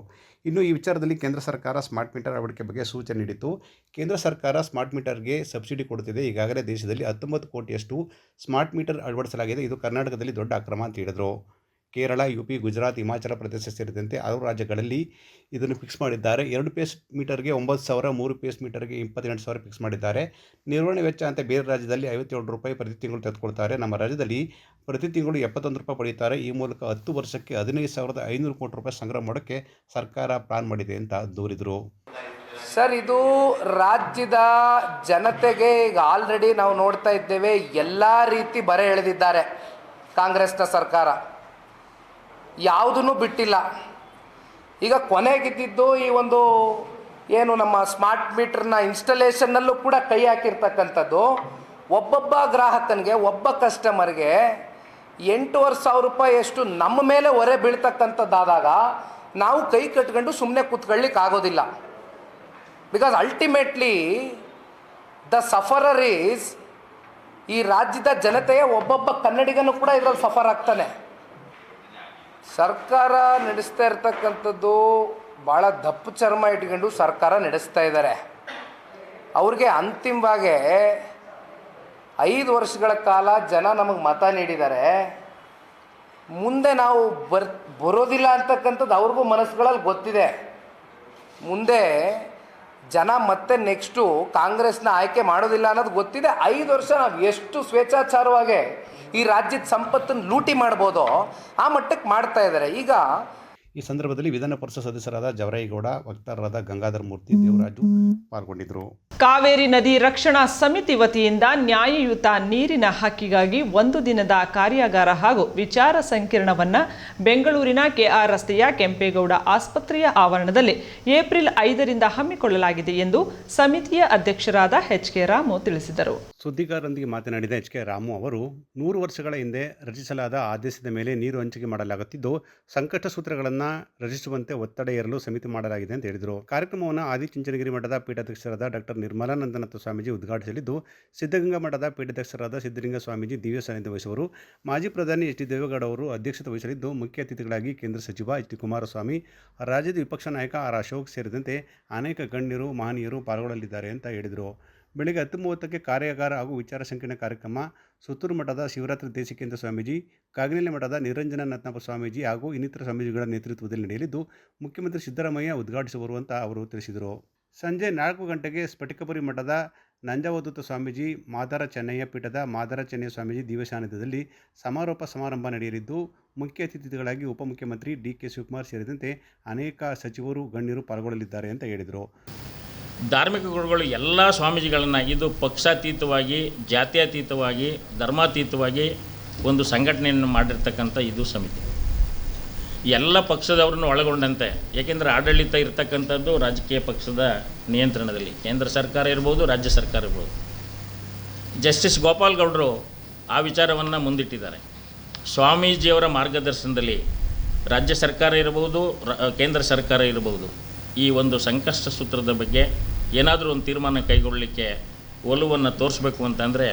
ಇನ್ನು ಈ ವಿಚಾರದಲ್ಲಿ ಕೇಂದ್ರ ಸರ್ಕಾರ ಸ್ಮಾರ್ಟ್ ಮೀಟರ್ ಅಳವಡಿಕೆ ಬಗ್ಗೆ ಸೂಚನೆ ನೀಡಿತ್ತು. ಕೇಂದ್ರ ಸರ್ಕಾರ ಸ್ಮಾರ್ಟ್ ಮೀಟರ್ಗೆ ಸಬ್ಸಿಡಿ ಕೊಡುತ್ತಿದೆ. ಈಗಾಗಲೇ ದೇಶದಲ್ಲಿ ಹತ್ತೊಂಬತ್ತು ಕೋಟಿಯಷ್ಟು ಸ್ಮಾರ್ಟ್ ಮೀಟರ್ ಅಳವಡಿಸಲಾಗಿದೆ. ಇದು ಕರ್ನಾಟಕದಲ್ಲಿ ದೊಡ್ಡ ಅಕ್ರಮ ಅಂತ ಹೇಳಿದರು. ಕೇರಳ, ಯು ಪಿ, ಗುಜರಾತ್, ಹಿಮಾಚಲ ಪ್ರದೇಶ ಸೇರಿದಂತೆ ಹಲವು ರಾಜ್ಯಗಳಲ್ಲಿ ಇದನ್ನು ಫಿಕ್ಸ್ ಮಾಡಿದ್ದಾರೆ. ಎರಡು ಪೇಸ್ ಮೀಟರ್ಗೆ ಒಂಬತ್ತು ಸಾವಿರ, ಮೂರು ಪೇಸ್ ಮೀಟರ್ಗೆ ಇಪ್ಪತ್ತೆಂಟು ಸಾವಿರ ಫಿಕ್ಸ್ ಮಾಡಿದ್ದಾರೆ. ನಿರ್ವಹಣೆ ವೆಚ್ಚ ಅಂತ ಬೇರೆ ರಾಜ್ಯದಲ್ಲಿ ಐವತ್ತೇಳು ರೂಪಾಯಿ ಪ್ರತಿ ತಿಂಗಳು ತೆಗೆದುಕೊಳ್ತಾರೆ. ನಮ್ಮ ರಾಜ್ಯದಲ್ಲಿ ಪ್ರತಿ ತಿಂಗಳು ಎಪ್ಪತ್ತೊಂದು ರೂಪಾಯಿ ಪಡೀತಾರೆ ಈ ಮೂಲಕ ಹತ್ತು ವರ್ಷಕ್ಕೆ ಹದಿನೈದು ಸಾವಿರದ ಐನೂರು ಕೋಟಿ ರೂಪಾಯಿ ಸಂಗ್ರಹ ಮಾಡೋಕ್ಕೆ ಸರ್ಕಾರ ಪ್ಲಾನ್ ಮಾಡಿದೆ ಅಂತ ದೂರಿದರು. ಸರ್, ಇದು ರಾಜ್ಯದ ಜನತೆಗೆ ಈಗ ಆಲ್ರೆಡಿ ನಾವು ನೋಡ್ತಾ ಇದ್ದೇವೆ, ಎಲ್ಲ ರೀತಿ ಬರೆ ಎಳೆದಿದ್ದಾರೆ ಕಾಂಗ್ರೆಸ್ನ ಸರ್ಕಾರ. ಯಾವುದನ್ನು ಬಿಟ್ಟಿಲ್ಲ. ಈಗ ಕೊನೆಗಿದ್ದಿದ್ದು ಈ ಒಂದು ಏನು ನಮ್ಮ ಸ್ಮಾರ್ಟ್ ಮೀಟರ್ನ ಇನ್ಸ್ಟಲೇಷನ್ನಲ್ಲೂ ಕೂಡ ಕೈ ಹಾಕಿರ್ತಕ್ಕಂಥದ್ದು, ಒಬ್ಬೊಬ್ಬ ಗ್ರಾಹಕನಿಗೆ, ಒಬ್ಬ ಕಸ್ಟಮರ್ಗೆ ಎಂಟೂವರೆ ಸಾವಿರ ರೂಪಾಯಿ ಎಷ್ಟು ನಮ್ಮ ಮೇಲೆ ಹೊರೆ ಬೀಳ್ತಕ್ಕಂಥದ್ದಾದಾಗ ನಾವು ಕೈ ಕಟ್ಕೊಂಡು ಸುಮ್ಮನೆ ಕೂತ್ಕೊಳ್ಳಿಕ್ಕೆ ಆಗೋದಿಲ್ಲ because ultimately the sufferer is ಈ ರಾಜ್ಯದ ಜನತೆಯ ಒಬ್ಬೊಬ್ಬ ಕನ್ನಡಿಗನು ಕೂಡ ಇದರಲ್ಲಿ ಸಫರ್ ಆಗ್ತಾನೆ. ಸರ್ಕಾರ ನಡೆಸ್ತಾ ಇರ್ತಕ್ಕಂಥದ್ದು ಭಾಳ ದಪ್ಪು ಚರ್ಮ ಇಟ್ಕೊಂಡು ಸರ್ಕಾರ ನಡೆಸ್ತಾ ಇದ್ದಾರೆ ಅವ್ರಿಗೆ ಅಂತಿಮವಾಗಿ ಐದು ವರ್ಷಗಳ ಕಾಲ ಜನ ನಮಗೆ ಮತ ನೀಡಿದ್ದಾರೆ ಮುಂದೆ ನಾವು ಬರ್, ಬರೋದಿಲ್ಲ ಅಂತಕ್ಕಂಥದ್ದು ಅವ್ರಿಗೂ ಮನಸ್ಸುಗಳಲ್ಲಿ ಗೊತ್ತಿದೆ. ಮುಂದೆ ಜನ ಮತ್ತೆ ನೆಕ್ಸ್ಟು ಕಾಂಗ್ರೆಸ್ನ ಆಯ್ಕೆ ಮಾಡೋದಿಲ್ಲ ಅನ್ನೋದು ಗೊತ್ತಿದೆ. ಐದು ವರ್ಷ ನಾವು ಎಷ್ಟು ಸ್ವೇಚ್ಛಾಚಾರವಾಗಿ ಈ ರಾಜ್ಯದ ಸಂಪತ್ತನ್ನು ಲೂಟಿ ಮಾಡ್ಬೋದೋ ಆ ಮಟ್ಟಕ್ಕೆ ಮಾಡ್ತಾ ಇದ್ದಾರೆ. ಈಗ ಈ ಸಂದರ್ಭದಲ್ಲಿ ವಿಧಾನ ಪರಿಷತ್ ಸದಸ್ಯರಾದ ಜವರೇಗೌಡ ವಕ್ತಾರರಾದ ಗಂಗಾಧರ ಮೂರ್ತಿ ದೇವರಾಜು ಪಾಲ್ಗೊಂಡಿದ್ದರು. ಕಾವೇರಿ ನದಿ ರಕ್ಷಣಾ ಸಮಿತಿ ವತಿಯಿಂದ ನ್ಯಾಯಯುತ ನೀರಿನ ಹಕ್ಕಿಗಾಗಿ ಒಂದು ದಿನದ ಕಾರ್ಯಾಗಾರ ಹಾಗೂ ವಿಚಾರ ಸಂಕಿರಣವನ್ನ ಬೆಂಗಳೂರಿನ ಕೆಆರ್ ರಸ್ತೆಯ ಕೆಂಪೇಗೌಡ ಆಸ್ಪತ್ರೆಯ ಆವರಣದಲ್ಲಿ ಏಪ್ರಿಲ್ ಐದರಿಂದ ಹಮ್ಮಿಕೊಳ್ಳಲಾಗಿದೆ ಎಂದು ಸಮಿತಿಯ ಅಧ್ಯಕ್ಷರಾದ ಎಚ್ ಕೆ ರಾಮು ತಿಳಿಸಿದರು. ಸುದ್ದಿಗಾರರೊಂದಿಗೆ ಮಾತನಾಡಿದ ಎಚ್ ಕೆ ರಾಮು ಅವರು ನೂರು ವರ್ಷಗಳ ಹಿಂದೆ ರಚಿಸಲಾದ ಆದೇಶದ ಮೇಲೆ ನೀರು ಹಂಚಿಕೆ ಮಾಡಲಾಗುತ್ತಿದ್ದು ಸಂಕಷ್ಟ ಸೂತ್ರಗಳನ್ನು ರಚಿಸುವಂತೆ ಒತ್ತಡ ಏರಲು ಸಮಿತಿ ಮಾಡಲಾಗಿದೆ ಅಂತ ಹೇಳಿದರು. ಕಾರ್ಯಕ್ರಮವನ್ನು ಆದಿಚುಂಚನಗಿರಿ ಮಠದ ಪೀಠಾಧ್ಯಕ್ಷರಾದ ಡಾಕ್ಟರ್ ನಿರ್ಮಲಾನಂದನಾಥ ಸ್ವಾಮೀಜಿ ಉದ್ಘಾಟಿಸಲಿದ್ದು, ಸಿದ್ಧಗಂಗಾ ಮಠದ ಪೀಠಾಧ್ಯಕ್ಷರಾದ ಸಿದ್ಧಲಿಂಗ ಸ್ವಾಮೀಜಿ ದಿವ್ಯ ಸಾನ್ನಿಧ್ಯ ವಹಿಸುವರು. ಮಾಜಿ ಪ್ರಧಾನಿ ಎಚ್ ಡಿ ದೇವೇಗೌಡ ಅವರು ಅಧ್ಯಕ್ಷತೆ ವಹಿಸಲಿದ್ದು, ಮುಖ್ಯ ಅತಿಥಿಗಳಾಗಿ ಕೇಂದ್ರ ಸಚಿವ ಎಚ್ ಡಿ ಕುಮಾರಸ್ವಾಮಿ, ರಾಜ್ಯದ ವಿಪಕ್ಷ ನಾಯಕ ಆರ್ ಅಶೋಕ್ ಸೇರಿದಂತೆ ಅನೇಕ ಗಣ್ಯರು, ಮಹನೀಯರು ಪಾಲ್ಗೊಳ್ಳಲಿದ್ದಾರೆ ಅಂತ ಹೇಳಿದರು. ಬೆಳಗ್ಗೆ ಹತ್ತು ಮೂವತ್ತಕ್ಕೆ ಕಾರ್ಯಾಗಾರ ಹಾಗೂ ವಿಚಾರ ಸಂಕಿರಣ ಕಾರ್ಯಕ್ರಮ ಸುತ್ತೂರು ಮಠದ ಶಿವರಾತ್ರಿ ದೇಶಿಕೇಂದ್ರ ಸ್ವಾಮೀಜಿ, ಕಾಗಿನೆಲೆ ಮಠದ ನಿರಂಜನಾನಂದಪ್ಪ ಸ್ವಾಮೀಜಿ ಹಾಗೂ ಇನ್ನಿತರ ಸ್ವಾಮೀಜಿಗಳ ನೇತೃತ್ವದಲ್ಲಿ ನಡೆಯಲಿದ್ದು, ಮುಖ್ಯಮಂತ್ರಿ ಸಿದ್ದರಾಮಯ್ಯ ಉದ್ಘಾಟಿಸುವರು ಅಂತ ಅವರು ತಿಳಿಸಿದರು. ಸಂಜೆ ನಾಲ್ಕು ಗಂಟೆಗೆ ಸ್ಫಟಿಕಪುರಿ ಮಠದ ನಂಜಾವಧೂತ ಸ್ವಾಮೀಜಿ, ಮಾದಾರ ಚೆನ್ನಯ್ಯ ಪೀಠದ ಮಾದಾರ ಚೆನ್ನಯ್ಯ ಸ್ವಾಮೀಜಿ ದಿವಸಾನಿಧ್ಯದಲ್ಲಿ ಸಮಾರೋಪ ಸಮಾರಂಭ ನಡೆಯಲಿದ್ದು, ಮುಖ್ಯ ಅತಿಥಿಗಳಾಗಿ ಉಪಮುಖ್ಯಮಂತ್ರಿ ಡಿ ಕೆ ಶಿವಕುಮಾರ್ ಸೇರಿದಂತೆ ಅನೇಕ ಸಚಿವರು, ಗಣ್ಯರು ಪಾಲ್ಗೊಳ್ಳಲಿದ್ದಾರೆ ಅಂತ ಹೇಳಿದರು. ಧಾರ್ಮಿಕ ಗುರುಗಳು ಎಲ್ಲ ಸ್ವಾಮೀಜಿಗಳನ್ನು ಇದು ಪಕ್ಷಾತೀತವಾಗಿ, ಜಾತ್ಯಾತೀತವಾಗಿ, ಧರ್ಮಾತೀತವಾಗಿ ಒಂದು ಸಂಘಟನೆಯನ್ನು ಮಾಡಿರ್ತಕ್ಕಂಥ ಇದು ಸಮಿತಿ. ಎಲ್ಲ ಪಕ್ಷದವ್ರನ್ನು ಒಳಗೊಂಡಂತೆ, ಏಕೆಂದರೆ ಆಡಳಿತ ಇರತಕ್ಕಂಥದ್ದು ರಾಜಕೀಯ ಪಕ್ಷದ ನಿಯಂತ್ರಣದಲ್ಲಿ. ಕೇಂದ್ರ ಸರ್ಕಾರ ಇರ್ಬೋದು, ರಾಜ್ಯ ಸರ್ಕಾರ ಇರ್ಬೋದು. ಜಸ್ಟಿಸ್ ಗೋಪಾಲ್ ಗೌಡರು ಆ ವಿಚಾರವನ್ನು ಮುಂದಿಟ್ಟಿದ್ದಾರೆ. ಸ್ವಾಮೀಜಿಯವರ ಮಾರ್ಗದರ್ಶನದಲ್ಲಿ ರಾಜ್ಯ ಸರ್ಕಾರ ಇರಬಹುದು ಕೇಂದ್ರ ಸರ್ಕಾರ ಇರಬಹುದು ಈ ಒಂದು ಸಂಕಷ್ಟ ಸೂತ್ರದ ಬಗ್ಗೆ ಏನಾದರೂ ಒಂದು ತೀರ್ಮಾನ ಕೈಗೊಳ್ಳಲಿಕ್ಕೆ ಒಲವನ್ನು ತೋರಿಸ್ಬೇಕು ಅಂತಂದರೆ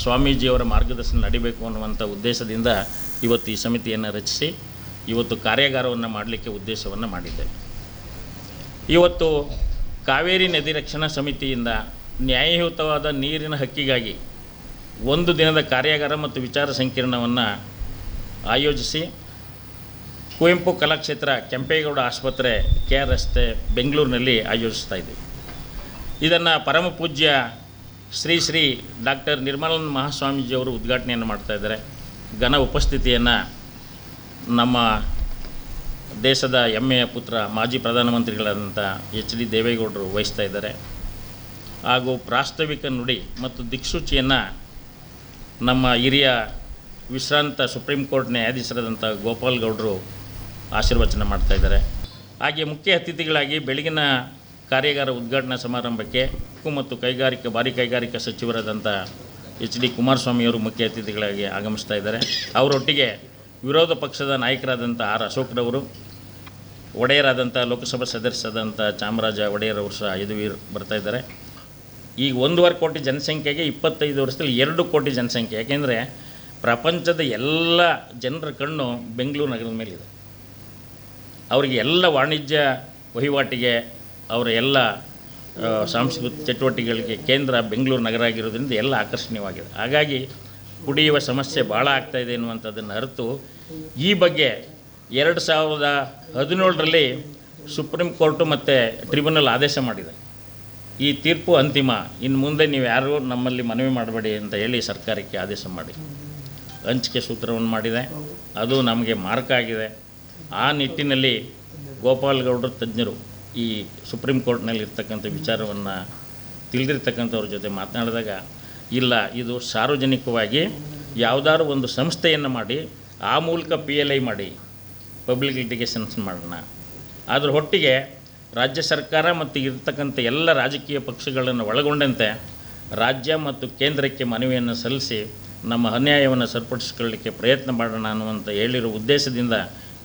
ಸ್ವಾಮೀಜಿಯವರ ಮಾರ್ಗದರ್ಶನ ನಡಿಬೇಕು ಅನ್ನುವಂಥ ಉದ್ದೇಶದಿಂದ ಇವತ್ತು ಈ ಸಮಿತಿಯನ್ನು ರಚಿಸಿ ಇವತ್ತು ಕಾರ್ಯಾಗಾರವನ್ನು ಮಾಡಲಿಕ್ಕೆ ಉದ್ದೇಶವನ್ನು ಮಾಡಿದ್ದೇವೆ. ಇವತ್ತು ಕಾವೇರಿ ನದಿ ರಕ್ಷಣಾ ಸಮಿತಿಯಿಂದ ನ್ಯಾಯಯುತವಾದ ನೀರಿನ ಹಕ್ಕಿಗಾಗಿ ಒಂದು ದಿನದ ಕಾರ್ಯಾಗಾರ ಮತ್ತು ವಿಚಾರ ಸಂಕಿರಣವನ್ನು ಆಯೋಜಿಸಿ ಕುವೆಂಪು ಕಲಾಕ್ಷೇತ್ರ ಕೆಂಪೇಗೌಡ ಆಸ್ಪತ್ರೆ ಕೆ ಆರ್ ರಸ್ತೆ ಬೆಂಗಳೂರಿನಲ್ಲಿ ಆಯೋಜಿಸ್ತಾ ಇದ್ದೀವಿ. ಇದನ್ನು ಪರಮ ಪೂಜ್ಯ ಶ್ರೀ ಶ್ರೀ ಡಾಕ್ಟರ್ ನಿರ್ಮಲಾನಂದ ಮಹಾಸ್ವಾಮೀಜಿಯವರು ಉದ್ಘಾಟನೆಯನ್ನು ಮಾಡ್ತಾ ಇದ್ದಾರೆ. ಘನ ಉಪಸ್ಥಿತಿಯನ್ನು ನಮ್ಮ ದೇಶದ ಹೆಮ್ಮೆಯ ಪುತ್ರ ಮಾಜಿ ಪ್ರಧಾನಮಂತ್ರಿಗಳಾದಂಥ ಎಚ್ ಡಿ ದೇವೇಗೌಡರು ವಹಿಸ್ತಾ ಇದ್ದಾರೆ. ಹಾಗೂ ಪ್ರಾಸ್ತಾವಿಕ ನುಡಿ ಮತ್ತು ದಿಕ್ಸೂಚಿಯನ್ನು ನಮ್ಮ ಹಿರಿಯ ವಿಶ್ರಾಂತ ಸುಪ್ರೀಂ ಕೋರ್ಟ್ ನ್ಯಾಯಾಧೀಶರಾದಂಥ ಗೋಪಾಲ್ ಗೌಡರು ಆಶೀರ್ವಚನ ಮಾಡ್ತಾ ಇದ್ದಾರೆ. ಹಾಗೆ ಮುಖ್ಯ ಅತಿಥಿಗಳಾಗಿ ಬೆಳಗಿನ ಕಾರ್ಯಾಗಾರ ಉದ್ಘಾಟನಾ ಸಮಾರಂಭಕ್ಕೆ ಉಕ್ಕು ಮತ್ತು ಕೈಗಾರಿಕಾ, ಭಾರಿ ಕೈಗಾರಿಕಾ ಸಚಿವರಾದಂಥ ಎಚ್ ಡಿ ಕುಮಾರಸ್ವಾಮಿಯವರು ಮುಖ್ಯ ಅತಿಥಿಗಳಾಗಿ ಆಗಮಿಸ್ತಾ ಇದ್ದಾರೆ. ಅವರೊಟ್ಟಿಗೆ ವಿರೋಧ ಪಕ್ಷದ ನಾಯಕರಾದಂಥ ಆರ್ ಅಶೋಕ್ರವರು ಒಡೆಯರಾದಂಥ ಲೋಕಸಭಾ ಸದಸ್ಯರಾದಂಥ ಚಾಮರಾಜ ಒಡೆಯರ್ ಅವರು ಸಹ ಬರ್ತಾ ಇದ್ದಾರೆ. ಈಗ ಒಂದೂವರೆ ಕೋಟಿ ಜನಸಂಖ್ಯೆಗೆ ಇಪ್ಪತ್ತೈದು ವರ್ಷದಲ್ಲಿ ಎರಡು ಕೋಟಿ ಜನಸಂಖ್ಯೆ. ಯಾಕೆಂದರೆ ಪ್ರಪಂಚದ ಎಲ್ಲ ಜನರ ಕಣ್ಣು ಬೆಂಗಳೂರು ನಗರದ ಮೇಲಿದೆ. ಅವರಿಗೆ ಎಲ್ಲ ವಾಣಿಜ್ಯ ವಹಿವಾಟಿಗೆ ಅವರ ಎಲ್ಲ ಸಾಂಸ್ಕೃತಿಕ ಚಟುವಟಿಕೆಗಳಿಗೆ ಕೇಂದ್ರ ಬೆಂಗಳೂರು ನಗರ ಆಗಿರೋದ್ರಿಂದ ಎಲ್ಲ ಆಕರ್ಷಣೀಯವಾಗಿದೆ. ಹಾಗಾಗಿ ಕುಡಿಯುವ ಸಮಸ್ಯೆ ಭಾಳ ಆಗ್ತಾಯಿದೆ ಎನ್ನುವಂಥದ್ದನ್ನು ಅರಿತು ಈ ಬಗ್ಗೆ ಎರಡು ಸಾವಿರದ ಹದಿನೇಳರಲ್ಲಿ ಸುಪ್ರೀಂ ಕೋರ್ಟು ಮತ್ತು ಟ್ರಿಬ್ಯುನಲ್ ಆದೇಶ ಮಾಡಿದೆ. ಈ ತೀರ್ಪು ಅಂತಿಮ. ಇನ್ನು ಮುಂದೆ ನೀವು ಯಾರೂ ನಮ್ಮಲ್ಲಿ ಮನವಿ ಮಾಡಬೇಡಿ ಅಂತ ಹೇಳಿ ಸರ್ಕಾರಕ್ಕೆ ಆದೇಶ ಮಾಡಿ ಹಂಚಿಕೆ ಸೂತ್ರವನ್ನು ಮಾಡಿದೆ. ಅದು ನಮಗೆ ಮಾರ್ಕ್ ಆಗಿದೆ. ಆ ನಿಟ್ಟಿನಲ್ಲಿ ಗೋಪಾಲ್ ಗೌಡರು ತಜ್ಞರು ಈ ಸುಪ್ರೀಂ ಕೋರ್ಟ್ನಲ್ಲಿ ಇರ್ತಕ್ಕಂಥ ವಿಚಾರವನ್ನು ತಿಳಿದಿರ್ತಕ್ಕಂಥವ್ರ ಜೊತೆ ಮಾತನಾಡಿದಾಗ, ಇಲ್ಲ, ಇದು ಸಾರ್ವಜನಿಕವಾಗಿ ಯಾವುದಾದ್ರು ಒಂದು ಸಂಸ್ಥೆಯನ್ನು ಮಾಡಿ, ಆ ಮೂಲಕ ಪಿ ಎಲ್ ಐ ಮಾಡಿ, ಪಬ್ಲಿಕ್ ಲಿಟಿಗೇಷನ್ಸ್ ಮಾಡೋಣ. ಅದ್ರ ಹೊಟ್ಟಿಗೆ ರಾಜ್ಯ ಸರ್ಕಾರ ಮತ್ತು ಇರ್ತಕ್ಕಂಥ ಎಲ್ಲ ರಾಜಕೀಯ ಪಕ್ಷಗಳನ್ನು ಒಳಗೊಂಡಂತೆ ರಾಜ್ಯ ಮತ್ತು ಕೇಂದ್ರಕ್ಕೆ ಮನವಿಯನ್ನು ಸಲ್ಲಿಸಿ ನಮ್ಮ ಅನ್ಯಾಯವನ್ನು ಸರಿಪಡಿಸ್ಕೊಳ್ಳಿಕ್ಕೆ ಪ್ರಯತ್ನ ಮಾಡೋಣ ಅನ್ನುವಂಥ ಹೇಳಿರೋ ಉದ್ದೇಶದಿಂದ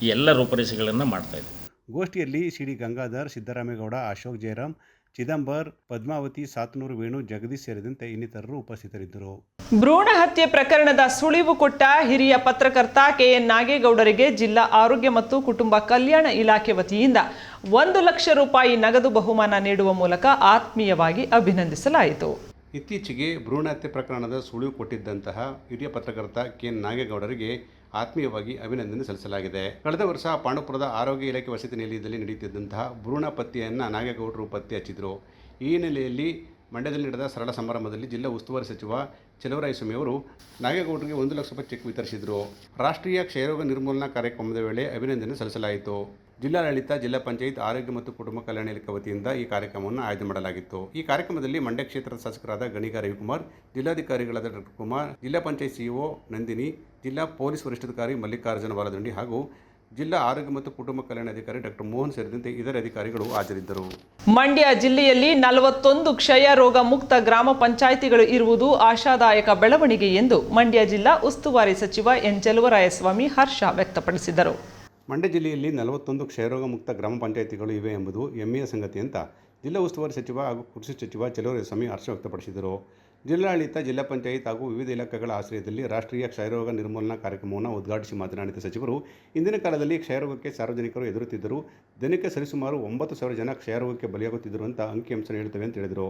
ಈ ಎಲ್ಲ ರೂಪರೇಷೆಗಳನ್ನು ಮಾಡ್ತಾಯಿದ್ವಿ ಗೋಷ್ಠಿಯಲ್ಲಿ ಸಿ ಡಿ ಗಂಗಾಧರ್ ಸಿದ್ದರಾಮೇಗೌಡ ಅಶೋಕ್ ಜಯರಾಮ್ ಚಿದಂಬರ್ ಪದ್ಮಾವತಿ ಸಾತ್ನೂರು ವೇಣು ಜಗದೀಶ್ ಸೇರಿದಂತೆ ಇನ್ನಿತರರು ಉಪಸ್ಥಿತರಿದ್ದರು. ಭ್ರೂಣ ಹತ್ಯೆ ಪ್ರಕರಣದ ಸುಳಿವು ಕೊಟ್ಟ ಹಿರಿಯ ಪತ್ರಕರ್ತ ಕೆಎನ್ ನಾಗೇಗೌಡರಿಗೆ ಜಿಲ್ಲಾ ಆರೋಗ್ಯ ಮತ್ತು ಕುಟುಂಬ ಕಲ್ಯಾಣ ಇಲಾಖೆ ವತಿಯಿಂದ ಒಂದು ಲಕ್ಷ ರೂಪಾಯಿ ನಗದು ಬಹುಮಾನ ನೀಡುವ ಮೂಲಕ ಆತ್ಮೀಯವಾಗಿ ಅಭಿನಂದಿಸಲಾಯಿತು. ಇತ್ತೀಚೆಗೆ ಭ್ರೂಣ ಹತ್ಯೆ ಪ್ರಕರಣದ ಸುಳಿವು ಕೊಟ್ಟಿದ್ದಂತಹ ಹಿರಿಯ ಪತ್ರಕರ್ತ ಕೆ ಎನ್ ನಾಗೇಗೌಡರಿಗೆ ಆತ್ಮೀಯವಾಗಿ ಅಭಿನಂದನೆ ಸಲ್ಲಿಸಲಾಗಿದೆ. ಕಳೆದ ವರ್ಷ ಪಾಂಡುಪುರದ ಆರೋಗ್ಯ ಇಲಾಖೆ ವಸತಿ ನಿಲಯದಲ್ಲಿ ನಡೆಯುತ್ತಿದ್ದಂತಹ ಭ್ರೂಣ ಪತ್ತೆಯನ್ನು ನಾಗೇಗೌಡರು ಪತ್ತೆ ಹಚ್ಚಿದರು. ಈ ಹಿನ್ನೆಲೆಯಲ್ಲಿ ಮಂಡ್ಯದಲ್ಲಿ ನಡೆದ ಸರಳ ಸಮಾರಂಭದಲ್ಲಿ ಜಿಲ್ಲಾ ಉಸ್ತುವಾರಿ ಸಚಿವ ಚಲುವರಾಯಸ್ವಾಮಿ ಅವರು ನಾಗೇಗೌಡರಿಗೆ ಒಂದು ಲಕ್ಷ ರೂಪಾಯಿ ಚೆಕ್ ವಿತರಿಸಿದರು. ರಾಷ್ಟ್ರೀಯ ಕ್ಷಯರೋಗ ನಿರ್ಮೂಲನಾ ಕಾರ್ಯಕ್ರಮದ ವೇಳೆ ಅಭಿನಂದನೆ ಸಲ್ಲಿಸಲಾಯಿತು. ಜಿಲ್ಲಾಡಳಿತ, ಜಿಲ್ಲಾ ಪಂಚಾಯತ್, ಆರೋಗ್ಯ ಮತ್ತು ಕುಟುಂಬ ಕಲ್ಯಾಣ ಇಲಾಖೆ ವತಿಯಿಂದ ಈ ಕಾರ್ಯಕ್ರಮವನ್ನು ಆಯೋಜನೆ ಮಾಡಲಾಗಿತ್ತು. ಈ ಕಾರ್ಯಕ್ರಮದಲ್ಲಿ ಮಂಡ್ಯ ಕ್ಷೇತ್ರದ ಶಾಸಕರಾದ ಗಣಿಗ ರವಿಕುಮಾರ್, ಜಿಲ್ಲಾಧಿಕಾರಿಗಳಾದ ಡಾಕ್ಟರ್ ಕುಮಾರ್, ಜಿಲ್ಲಾ ಪಂಚಾಯತ್ ಸಿಇಒ ನಂದಿನಿ, ಜಿಲ್ಲಾ ಪೊಲೀಸ್ ವರಿಷ್ಠಾಧಿಕಾರಿ ಮಲ್ಲಿಕಾರ್ಜುನ ಬಾಲದಂಡಿ ಹಾಗೂ ಜಿಲ್ಲಾ ಆರೋಗ್ಯ ಮತ್ತು ಕುಟುಂಬ ಕಲ್ಯಾಣ ಅಧಿಕಾರಿ ಡಾಕ್ಟರ್ ಮೋಹನ್ ಸೇರಿದಂತೆ ಇತರ ಅಧಿಕಾರಿಗಳು ಹಾಜರಿದ್ದರು. ಮಂಡ್ಯ ಜಿಲ್ಲೆಯಲ್ಲಿ ನಲವತ್ತೊಂದು ಕ್ಷಯ ರೋಗ ಮುಕ್ತ ಗ್ರಾಮ ಪಂಚಾಯಿತಿಗಳು ಇರುವುದು ಆಶಾದಾಯಕ ಬೆಳವಣಿಗೆ ಎಂದು ಮಂಡ್ಯ ಜಿಲ್ಲಾ ಉಸ್ತುವಾರಿ ಸಚಿವ ಎನ್. ಚೆಲುವರಾಯಸ್ವಾಮಿ ಹರ್ಷ ವ್ಯಕ್ತಪಡಿಸಿದರು. ಮಂಡ್ಯ ಜಿಲ್ಲೆಯಲ್ಲಿ ನಲವತ್ತೊಂದು ಕ್ಷಯರೋಗ ಮುಕ್ತ ಗ್ರಾಮ ಪಂಚಾಯಿತಿಗಳು ಇವೆ ಎಂಬುದು ಹೆಮ್ಮೆಯ ಸಂಗತಿ ಅಂತ ಜಿಲ್ಲಾ ಉಸ್ತುವಾರಿ ಸಚಿವ ಹಾಗೂ ಕೃಷಿ ಸಚಿವ ಚಲುವರಾಯಸ್ವಾಮಿ ಹರ್ಷ ವ್ಯಕ್ತಪಡಿಸಿದರು. ಜಿಲ್ಲಾಡಳಿತ, ಜಿಲ್ಲಾ ಪಂಚಾಯತ್ ಹಾಗೂ ವಿವಿಧ ಇಲಾಖೆಗಳ ಆಶ್ರಯದಲ್ಲಿ ರಾಷ್ಟ್ರೀಯ ಕ್ಷಯರೋಗ ನಿರ್ಮೂಲನಾ ಕಾರ್ಯಕ್ರಮವನ್ನು ಉದ್ಘಾಟಿಸಿ ಮಾತನಾಡಿದ ಸಚಿವರು, ಇಂದಿನ ಕಾಲದಲ್ಲಿ ಕ್ಷಯರೋಗಕ್ಕೆ ಸಾರ್ವಜನಿಕರು ಎದುರುತ್ತಿದ್ದರು ದಿನಕ್ಕೆ ಸರಿಸುಮಾರು ಒಂಬತ್ತು ಸಾವಿರ ಜನ ಕ್ಷಯರೋಗಕ್ಕೆ ಬಲಿಯಾಗುತ್ತಿದ್ದರು ಅಂತ ಅಂಕಿಅಂಶ ಹೇಳುತ್ತವೆ ಅಂತ ಹೇಳಿದರು.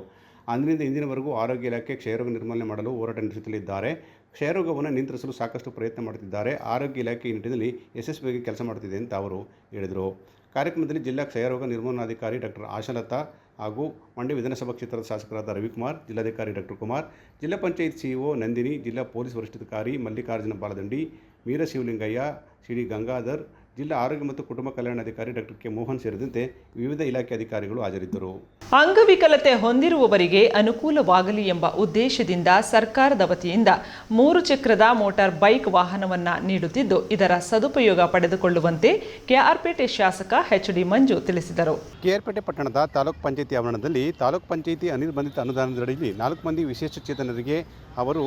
ಅಂದಿನಿಂದ ಇಂದಿನವರೆಗೂ ಆರೋಗ್ಯ ಇಲಾಖೆ ಕ್ಷಯರೋಗ ನಿರ್ಮೂಲನೆ ಮಾಡಲು ಹೋರಾಟ ನಡೆಸುತ್ತಲಿದ್ದಾರೆ ಕ್ಷಯರೋಗವನ್ನು ನಿಯಂತ್ರಿಸಲು ಸಾಕಷ್ಟು ಪ್ರಯತ್ನ ಮಾಡುತ್ತಿದ್ದಾರೆ. ಆರೋಗ್ಯ ಇಲಾಖೆ ಈ ನಿಟ್ಟಿನಲ್ಲಿ ಯಶಸ್ವಿಯಾಗಿ ಕೆಲಸ ಮಾಡುತ್ತಿದೆ ಅಂತ ಅವರು ಹೇಳಿದರು. ಕಾರ್ಯಕ್ರಮದಲ್ಲಿ ಜಿಲ್ಲಾ ಕ್ಷಯರೋಗ ನಿರ್ಮೂಲನಾಧಿಕಾರಿ ಡಾಕ್ಟರ್ ಆಶಾಲತಾ ಹಾಗೂ ಮಂಡ್ಯ ವಿಧಾನಸಭಾ ಕ್ಷೇತ್ರದ ಶಾಸಕರಾದ ರವಿಕುಮಾರ್, ಜಿಲ್ಲಾಧಿಕಾರಿ ಡಾಕ್ಟರ್ ಕುಮಾರ್, ಜಿಲ್ಲಾ ಪಂಚಾಯತ್ ಸಿಇಒ ನಂದಿನಿ, ಜಿಲ್ಲಾ ಪೊಲೀಸ್ ವರಿಷ್ಠಾಧಿಕಾರಿ ಮಲ್ಲಿಕಾರ್ಜುನ ಬಾಲದಂಡಿ ವೀರಶಿವಲಿಂಗಯ್ಯ ಸಿ ಡಿ ಗಂಗಾಧರ್, ಜಿಲ್ಲಾ ಆರೋಗ್ಯ ಮತ್ತು ಕುಟುಂಬ ಕಲ್ಯಾಣಾಧಿಕಾರಿ ಡಾಕ್ಟರ್ ಕೆ ಮೋಹನ್ ಸೇರಿದಂತೆ ವಿವಿಧ ಇಲಾಖೆ ಅಧಿಕಾರಿಗಳು ಹಾಜರಿದ್ದರು. ಅಂಗವಿಕಲತೆ ಹೊಂದಿರುವವರಿಗೆ ಅನುಕೂಲವಾಗಲಿ ಎಂಬ ಉದ್ದೇಶದಿಂದ ಸರ್ಕಾರದ ವತಿಯಿಂದ ಮೂರು ಚಕ್ರದ ಮೋಟಾರ್ ಬೈಕ್ ವಾಹನವನ್ನು ನೀಡುತ್ತಿದ್ದು, ಇದರ ಸದುಪಯೋಗ ಪಡೆದುಕೊಳ್ಳುವಂತೆ ಕೆಆರ್ಪೇಟೆ ಶಾಸಕ ಎಚ್ ಡಿ ಮಂಜು ತಿಳಿಸಿದರು. ಕೆಆರ್ಪೇಟೆ ಪಟ್ಟಣದ ತಾಲೂಕ್ ಪಂಚಾಯಿತಿ ಆವರಣದಲ್ಲಿ ತಾಲೂಕ್ ಪಂಚಾಯಿತಿ ಅನಿರ್ಬಂಧಿತ ಅನುದಾನದಡಿಯಲ್ಲಿ ನಾಲ್ಕು ಮಂದಿ ವಿಶೇಷ ಚೇತನರಿಗೆ ಅವರು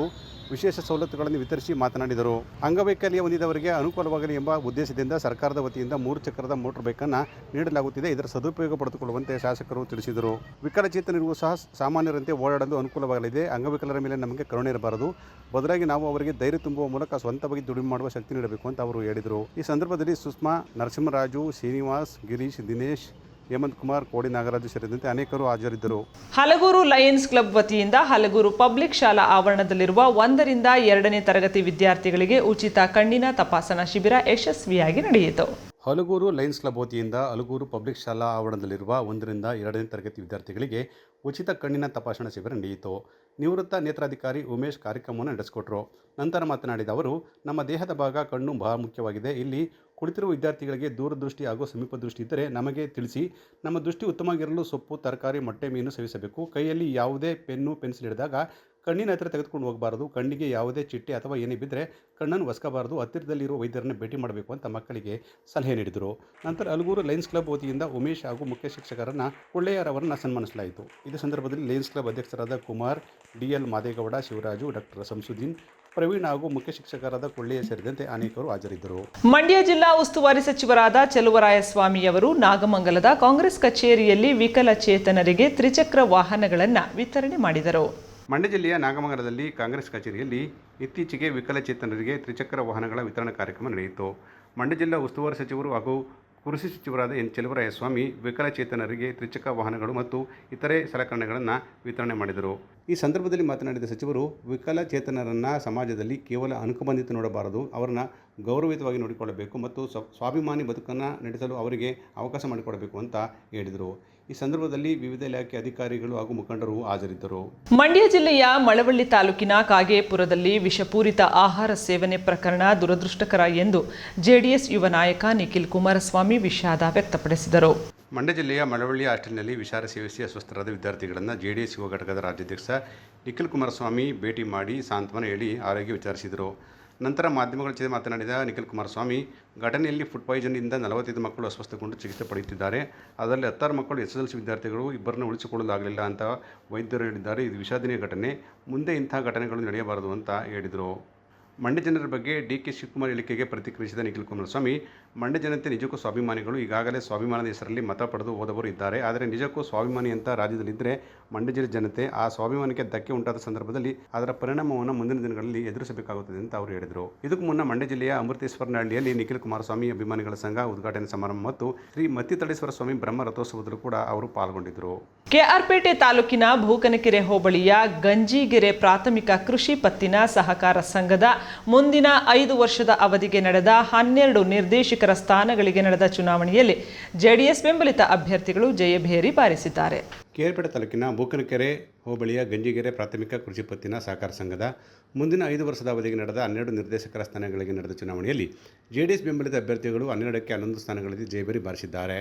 ವಿಶೇಷ ಸವಲತ್ತುಗಳನ್ನು ವಿತರಿಸಿ ಮಾತನಾಡಿದರು. ಅಂಗವೈಕಲ್ಯ ಹೊಂದಿದವರಿಗೆ ಅನುಕೂಲವಾಗಲಿ ಎಂಬ ಉದ್ದೇಶದಿಂದ ಸರ್ಕಾರದ ವತಿಯಿಂದ ಮೂರು ಚಕ್ರದ ಮೋಟಾರ್ ಬೈಕನ್ನು ನೀಡಲಾಗುತ್ತಿದೆ. ಇದರ ಸದುಪಯೋಗ ಪಡೆದುಕೊಳ್ಳುವಂತೆ ಶಾಸಕರು ತಿಳಿಸಿದರು. ವಿಕಲಚೇತನರಿಗೂ ಸಹ ಸಾಮಾನ್ಯರಂತೆ ಓಡಾಡಲು ಅನುಕೂಲವಾಗಲಿದೆ. ಅಂಗವಿಕಲರ ಮೇಲೆ ನಮಗೆ ಕರುಣೆ ಇರಬಾರದು. ಬದಲಾಗಿ ನಾವು ಅವರಿಗೆ ಧೈರ್ಯ ತುಂಬುವ ಮೂಲಕ ಸ್ವಂತವಾಗಿ ದುಡಿಮೆ ಮಾಡುವ ಶಕ್ತಿ ನೀಡಬೇಕು ಅಂತ ಅವರು ಹೇಳಿದರು. ಈ ಸಂದರ್ಭದಲ್ಲಿ ಸುಷ್ಮಾ, ನರಸಿಂಹರಾಜು, ಶ್ರೀನಿವಾಸ್, ಗಿರೀಶ್, ದಿನೇಶ್, ಹೇಮಂತ್ ಕುಮಾರ್, ಕೋಡಿ ನಾಗರಾಜು ಸೇರಿದಂತೆ ಅನೇಕರು ಹಾಜರಿದ್ದರು. ಹಲಗೂರು ಲಯನ್ಸ್ ಕ್ಲಬ್ ವತಿಯಿಂದ ಹಲಗೂರು ಪಬ್ಲಿಕ್ ಶಾಲಾ ಆವರಣದಲ್ಲಿರುವ ಒಂದರಿಂದ ಎರಡನೇ ತರಗತಿ ವಿದ್ಯಾರ್ಥಿಗಳಿಗೆ ಉಚಿತ ಕಣ್ಣಿನ ತಪಾಸಣಾ ಶಿಬಿರ ಯಶಸ್ವಿಯಾಗಿ ನಡೆಯಿತು. ಹಲಗೂರು ಲಯನ್ಸ್ ಕ್ಲಬ್ ವತಿಯಿಂದ ಹಲಗೂರು ಪಬ್ಲಿಕ್ ಶಾಲಾ ಆವರಣದಲ್ಲಿರುವ ಒಂದರಿಂದ ಎರಡನೇ ತರಗತಿ ವಿದ್ಯಾರ್ಥಿಗಳಿಗೆ ಉಚಿತ ಕಣ್ಣಿನ ತಪಾಸಣಾ ಶಿಬಿರ ನಡೆಯಿತು. ನಿವೃತ್ತ ನೇತ್ರಾಧಿಕಾರಿ ಉಮೇಶ್ ಕಾರ್ಯಕ್ರಮವನ್ನು ನಡೆಸಿಕೊಟ್ರು. ನಂತರ ಮಾತನಾಡಿದ ಅವರು, ನಮ್ಮ ದೇಹದ ಭಾಗ ಕಣ್ಣು ಬಹಳ ಮುಖ್ಯವಾಗಿದೆ. ಇಲ್ಲಿ ಕುಳಿತಿರುವ ವಿದ್ಯಾರ್ಥಿಗಳಿಗೆ ದೂರದೃಷ್ಟಿ ಹಾಗೂ ಸಮೀಪ ದೃಷ್ಟಿ ಇದ್ದರೆ ನಮಗೆ ತಿಳಿಸಿ. ನಮ್ಮ ದೃಷ್ಟಿ ಉತ್ತಮವಾಗಿರಲು ಸೊಪ್ಪು, ತರಕಾರಿ, ಮೊಟ್ಟೆ, ಮೀನು ಸೇವಿಸಬೇಕು. ಕೈಯಲ್ಲಿ ಯಾವುದೇ ಪೆನ್ನು, ಪೆನ್ಸಿಲ್ ಹಿಡಿದಾಗ ಕಣ್ಣಿನ ಹತ್ತಿರ ತೆಗೆದುಕೊಂಡು ಹೋಗಬಾರದು, ಕಣ್ಣಿಗೆ ಯಾವುದೇ ಚಿಟ್ಟೆ ಅಥವಾ ಏನೇ ಬಿದ್ದರೆ ಕಣ್ಣನ್ನು ಒಸ್ಕಬಾರದು, ಹತ್ತಿರದಲ್ಲಿರುವ ವೈದ್ಯರನ್ನ ಭೇಟಿ ಮಾಡಬೇಕು ಅಂತ ಮಕ್ಕಳಿಗೆ ಸಲಹೆ ನೀಡಿದರು. ನಂತರ ಅಲಗೂರು ಲಯನ್ಸ್ ಕ್ಲಬ್ ವತಿಯಿಂದ ಉಮೇಶ್ ಹಾಗೂ ಮುಖ್ಯ ಶಿಕ್ಷಕರನ್ನು ಕೊಳ್ಳೆಯರವರನ್ನು ಸನ್ಮಾನಿಸಲಾಯಿತು. ಇದೇ ಸಂದರ್ಭದಲ್ಲಿ ಲಯನ್ಸ್ ಕ್ಲಬ್ ಅಧ್ಯಕ್ಷರಾದ Kumar D L Madegowda, Shivaraju, doctor Samsuddin Praveen ಹಾಗೂ ಮುಖ್ಯ ಶಿಕ್ಷಕರಾದ ಕೊಳ್ಳೆಯ ಸೇರಿದಂತೆ ಅನೇಕರು ಹಾಜರಿದ್ದರು. ಮಂಡ್ಯ ಜಿಲ್ಲಾ ಉಸ್ತುವಾರಿ ಸಚಿವರಾದ ಚೆಲುವರಾಯಸ್ವಾಮಿಯವರು ನಾಗಮಂಗಲದ ಕಾಂಗ್ರೆಸ್ ಕಚೇರಿಯಲ್ಲಿ ವಿಕಲಚೇತನರಿಗೆ ತ್ರಿಚಕ್ರ ವಾಹನಗಳನ್ನು ವಿತರಣೆ ಮಾಡಿದರು. ಮಂಡ್ಯ ಜಿಲ್ಲೆಯ ನಾಗಮಂಗಲದಲ್ಲಿ ಕಾಂಗ್ರೆಸ್ ಕಚೇರಿಯಲ್ಲಿ ಇತ್ತೀಚೆಗೆ ವಿಕಲಚೇತನರಿಗೆ ತ್ರಿಚಕ್ರ ವಾಹನಗಳ ವಿತರಣಾ ಕಾರ್ಯಕ್ರಮ ನಡೆಯಿತು. ಮಂಡ್ಯ ಜಿಲ್ಲಾ ಉಸ್ತುವಾರಿ ಸಚಿವರು ಹಾಗೂ ಕೃಷಿ ಸಚಿವರಾದ ಎನ್ ಚೆಲುವರಾಯಸ್ವಾಮಿ ವಿಕಲಚೇತನರಿಗೆ ತ್ರಿಚಕ್ರ ವಾಹನಗಳು ಮತ್ತು ಇತರೆ ಸಲಕರಣೆಗಳನ್ನು ವಿತರಣೆ ಮಾಡಿದರು. ಈ ಸಂದರ್ಭದಲ್ಲಿ ಮಾತನಾಡಿದ ಸಚಿವರು, ವಿಕಲಚೇತನರನ್ನು ಸಮಾಜದಲ್ಲಿ ಕೇವಲ ಅನುಕಬಂಧಿತ ನೋಡಬಾರದು. ಅವರನ್ನು ಗೌರವಯುತವಾಗಿ ನೋಡಿಕೊಳ್ಳಬೇಕು ಮತ್ತು ಸ್ವಾಭಿಮಾನಿ ಬದುಕನ್ನು ನಡೆಸಲು ಅವರಿಗೆ ಅವಕಾಶ ಮಾಡಿಕೊಡಬೇಕು ಅಂತ ಹೇಳಿದರು. ಈ ಸಂದರ್ಭದಲ್ಲಿ ವಿವಿಧ ಇಲಾಖೆ ಅಧಿಕಾರಿಗಳು ಹಾಗೂ ಮುಖಂಡರು ಹಾಜರಿದ್ದರು. ಮಂಡ್ಯ ಜಿಲ್ಲೆಯ ಮಳವಳ್ಳಿ ತಾಲೂಕಿನ ಕಾಗೇಪುರದಲ್ಲಿ ವಿಷಪೂರಿತ ಆಹಾರ ಸೇವನೆ ಪ್ರಕರಣ ದುರದೃಷ್ಟಕರ ಎಂದು ಜೆಡಿಎಸ್ ಯುವ ನಾಯಕ ನಿಖಿಲ್ ಕುಮಾರಸ್ವಾಮಿ ವಿಷಾದ ವ್ಯಕ್ತಪಡಿಸಿದರು. ಮಂಡ್ಯ ಜಿಲ್ಲೆಯ ಮಳವಳ್ಳಿ ಹಾಸ್ಟೆಲ್ನಲ್ಲಿ ವಿಚಾರ ಸೇವಿಸಿ ಅಸ್ವಸ್ಥರಾದ ವಿದ್ಯಾರ್ಥಿಗಳನ್ನು ಜೆಡಿಎಸ್ ಯುವ ಘಟಕದ ರಾಜ್ಯಾಧ್ಯಕ್ಷ ನಿಖಿಲ್ ಕುಮಾರಸ್ವಾಮಿ ಭೇಟಿ ಮಾಡಿ ಸಾಂತ್ವನ ಹೇಳಿ ಆರೋಗ್ಯ ವಿಚಾರಿಸಿದರು. ನಂತರ ಮಾಧ್ಯಮಗಳ ಜೊತೆ ಮಾತನಾಡಿದ ನಿಖಿಲ್ ಕುಮಾರಸ್ವಾಮಿ, ಘಟನೆಯಲ್ಲಿ ಫುಡ್ ಪಾಯ್ಸನ್ನಿಂದ ನಲವತ್ತೈದು ಮಕ್ಕಳು ಅಸ್ವಸ್ಥಗೊಂಡು ಚಿಕಿತ್ಸೆ ಪಡೆಯುತ್ತಿದ್ದಾರೆ. ಅದರಲ್ಲಿ ಹತ್ತಾರು ಮಕ್ಕಳು ಎಸ್ ಎಸ್ ಎಲ್ ಸಿ ವಿದ್ಯಾರ್ಥಿಗಳು ಇಬ್ಬರನ್ನು ಉಳಿಸಿಕೊಳ್ಳಲಾಗಲಿಲ್ಲ ಅಂತ ವೈದ್ಯರು ಹೇಳಿದ್ದಾರೆ. ಇದು ವಿಷಾದನೀಯ ಘಟನೆ. ಮುಂದೆ ಇಂತಹ ಘಟನೆಗಳು ನಡೆಯಬಾರದು ಅಂತ ಹೇಳಿದರು. ಮಂಡ್ಯ ಜನರ ಬಗ್ಗೆ ಡಿ ಕೆ ಶಿವಕುಮಾರ್ ಹೇಳಿಕೆಗೆ ಪ್ರತಿಕ್ರಿಯಿಸಿದ ನಿಖಿಲ್ ಕುಮಾರಸ್ವಾಮಿ ಮಂಡ್ಯ ಜನತೆ ನಿಜಕ್ಕೂ ಸ್ವಾಭಿಮಾನಿಗಳು. ಈಗಾಗಲೇ ಸ್ವಾಭಿಮಾನದ ಹೆಸರಲ್ಲಿ ಮತ ಪಡೆದು ಹೋದವರು ಇದ್ದಾರೆ. ಆದರೆ ನಿಜಕ್ಕೂ ಸ್ವಾಭಿಮಾನಿ ಅಂತ ರಾಜ್ಯದಲ್ಲಿದ್ದರೆ ಮಂಡ್ಯ ಜನತೆ ಆ ಸ್ವಾಭಿಮಾನಕ್ಕೆ ಧಕ್ಕೆ ಉಂಟಾದ ಸಂದರ್ಭದಲ್ಲಿ ಅದರ ಪರಿಣಾಮವನ್ನು ಮುಂದಿನ ದಿನಗಳಲ್ಲಿ ಎದುರಿಸಬೇಕಾಗುತ್ತದೆ ಅಂತ ಅವರು ಹೇಳಿದರು. ಇದಕ್ಕೂ ಮುನ್ನ ಮಂಡ್ಯ ಜಿಲ್ಲೆಯ ಅಮೃತೇಶ್ವರನಹಳ್ಳಿಯಲ್ಲಿ ನಿಖಿಲ್ ಕುಮಾರಸ್ವಾಮಿ ಅಭಿಮಾನಿಗಳ ಸಂಘ ಉದ್ಘಾಟನೆ ಸಮಾರಂಭ ಮತ್ತು ಶ್ರೀ ಮತ್ತಿತಡೇಶ್ವರ ಸ್ವಾಮಿ ಬ್ರಹ್ಮ ರಥೋತ್ಸವದಲ್ಲೂ ಕೂಡ ಅವರು ಪಾಲ್ಗೊಂಡಿದ್ದರು. ಕೆಆರ್ಪೇಟೆ ತಾಲೂಕಿನ ಭೂಕನಕೆರೆ ಹೋಬಳಿಯ ಗಂಜಿಗೆರೆ ಪ್ರಾಥಮಿಕ ಕೃಷಿ ಪತ್ತಿನ ಸಹಕಾರ ಸಂಘದ ಮುಂದಿನ ಐದು ವರ್ಷದ ಅವಧಿಗೆ ನಡೆದ ಹನ್ನೆರಡು ನಿರ್ದೇಶಕರ ಸ್ಥಾನಗಳಿಗೆ ನಡೆದ ಚುನಾವಣೆಯಲ್ಲಿ ಜೆಡಿಎಸ್ ಬೆಂಬಲಿತ ಅಭ್ಯರ್ಥಿಗಳು ಜಯಭೇರಿ ಬಾರಿಸಿದ್ದಾರೆ ಕೇರ್ಪೇಟೆ ತಾಲೂಕಿನ ಬೂಕನಕೆರೆ, ಹೋಬಳಿಯ ಗಂಜಿಗೆರೆ ಪ್ರಾಥಮಿಕ ಕೃಷಿ ಪತ್ತಿನ ಸಹಕಾರ ಸಂಘದ ಮುಂದಿನ ಐದು ವರ್ಷದ ಅವಧಿಗೆ ನಡೆದ ಹನ್ನೆರಡು ನಿರ್ದೇಶಕರ ಸ್ಥಾನಗಳಿಗೆ ನಡೆದ ಚುನಾವಣೆಯಲ್ಲಿ ಜೆಡಿಎಸ್ ಬೆಂಬಲಿತ ಅಭ್ಯರ್ಥಿಗಳು ಹನ್ನೆರಡಕ್ಕೆ ಹನ್ನೊಂದು ಸ್ಥಾನಗಳಲ್ಲಿ ಜಯಭೇರಿ ಬಾರಿಸಿದ್ದಾರೆ.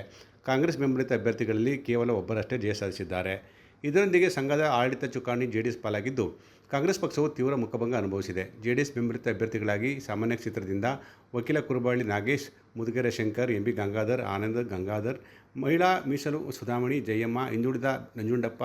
ಕಾಂಗ್ರೆಸ್ ಬೆಂಬಲಿತ ಅಭ್ಯರ್ಥಿಗಳಲ್ಲಿ ಕೇವಲ ಒಬ್ಬರಷ್ಟೇ ಜಯ ಸಾಧಿಸಿದ್ದಾರೆ. ಇದರೊಂದಿಗೆ ಸಂಘದ ಆಡಳಿತ ಚುಕ್ಕಾಣಿ ಜೆಡಿಎಸ್ ಪಾಲಾಗಿದ್ದು ಕಾಂಗ್ರೆಸ್ ಪಕ್ಷವು ತೀವ್ರ ಮುಖಭಂಗ ಅನುಭವಿಸಿದೆ. ಜೆಡಿಎಸ್ ಬೆಂಬಲಿತ ಅಭ್ಯರ್ಥಿಗಳಾಗಿ ಸಾಮಾನ್ಯ ಕ್ಷೇತ್ರದಿಂದ ವಕೀಲ ಕುರುಬಾಳಿ ನಾಗೇಶ್, ಮುದುಗೆರೆ ಶಂಕರ್, ಎಂ ಬಿ ಗಂಗಾಧರ್, ಆನಂದ್ ಗಂಗಾಧರ್, ಮಹಿಳಾ ಮೀಸಲು ಸುಧಾಮಣಿ, ಜಯಮ್ಮ ಹಿಂದುಳಿದ ನಂಜುಂಡಪ್ಪ,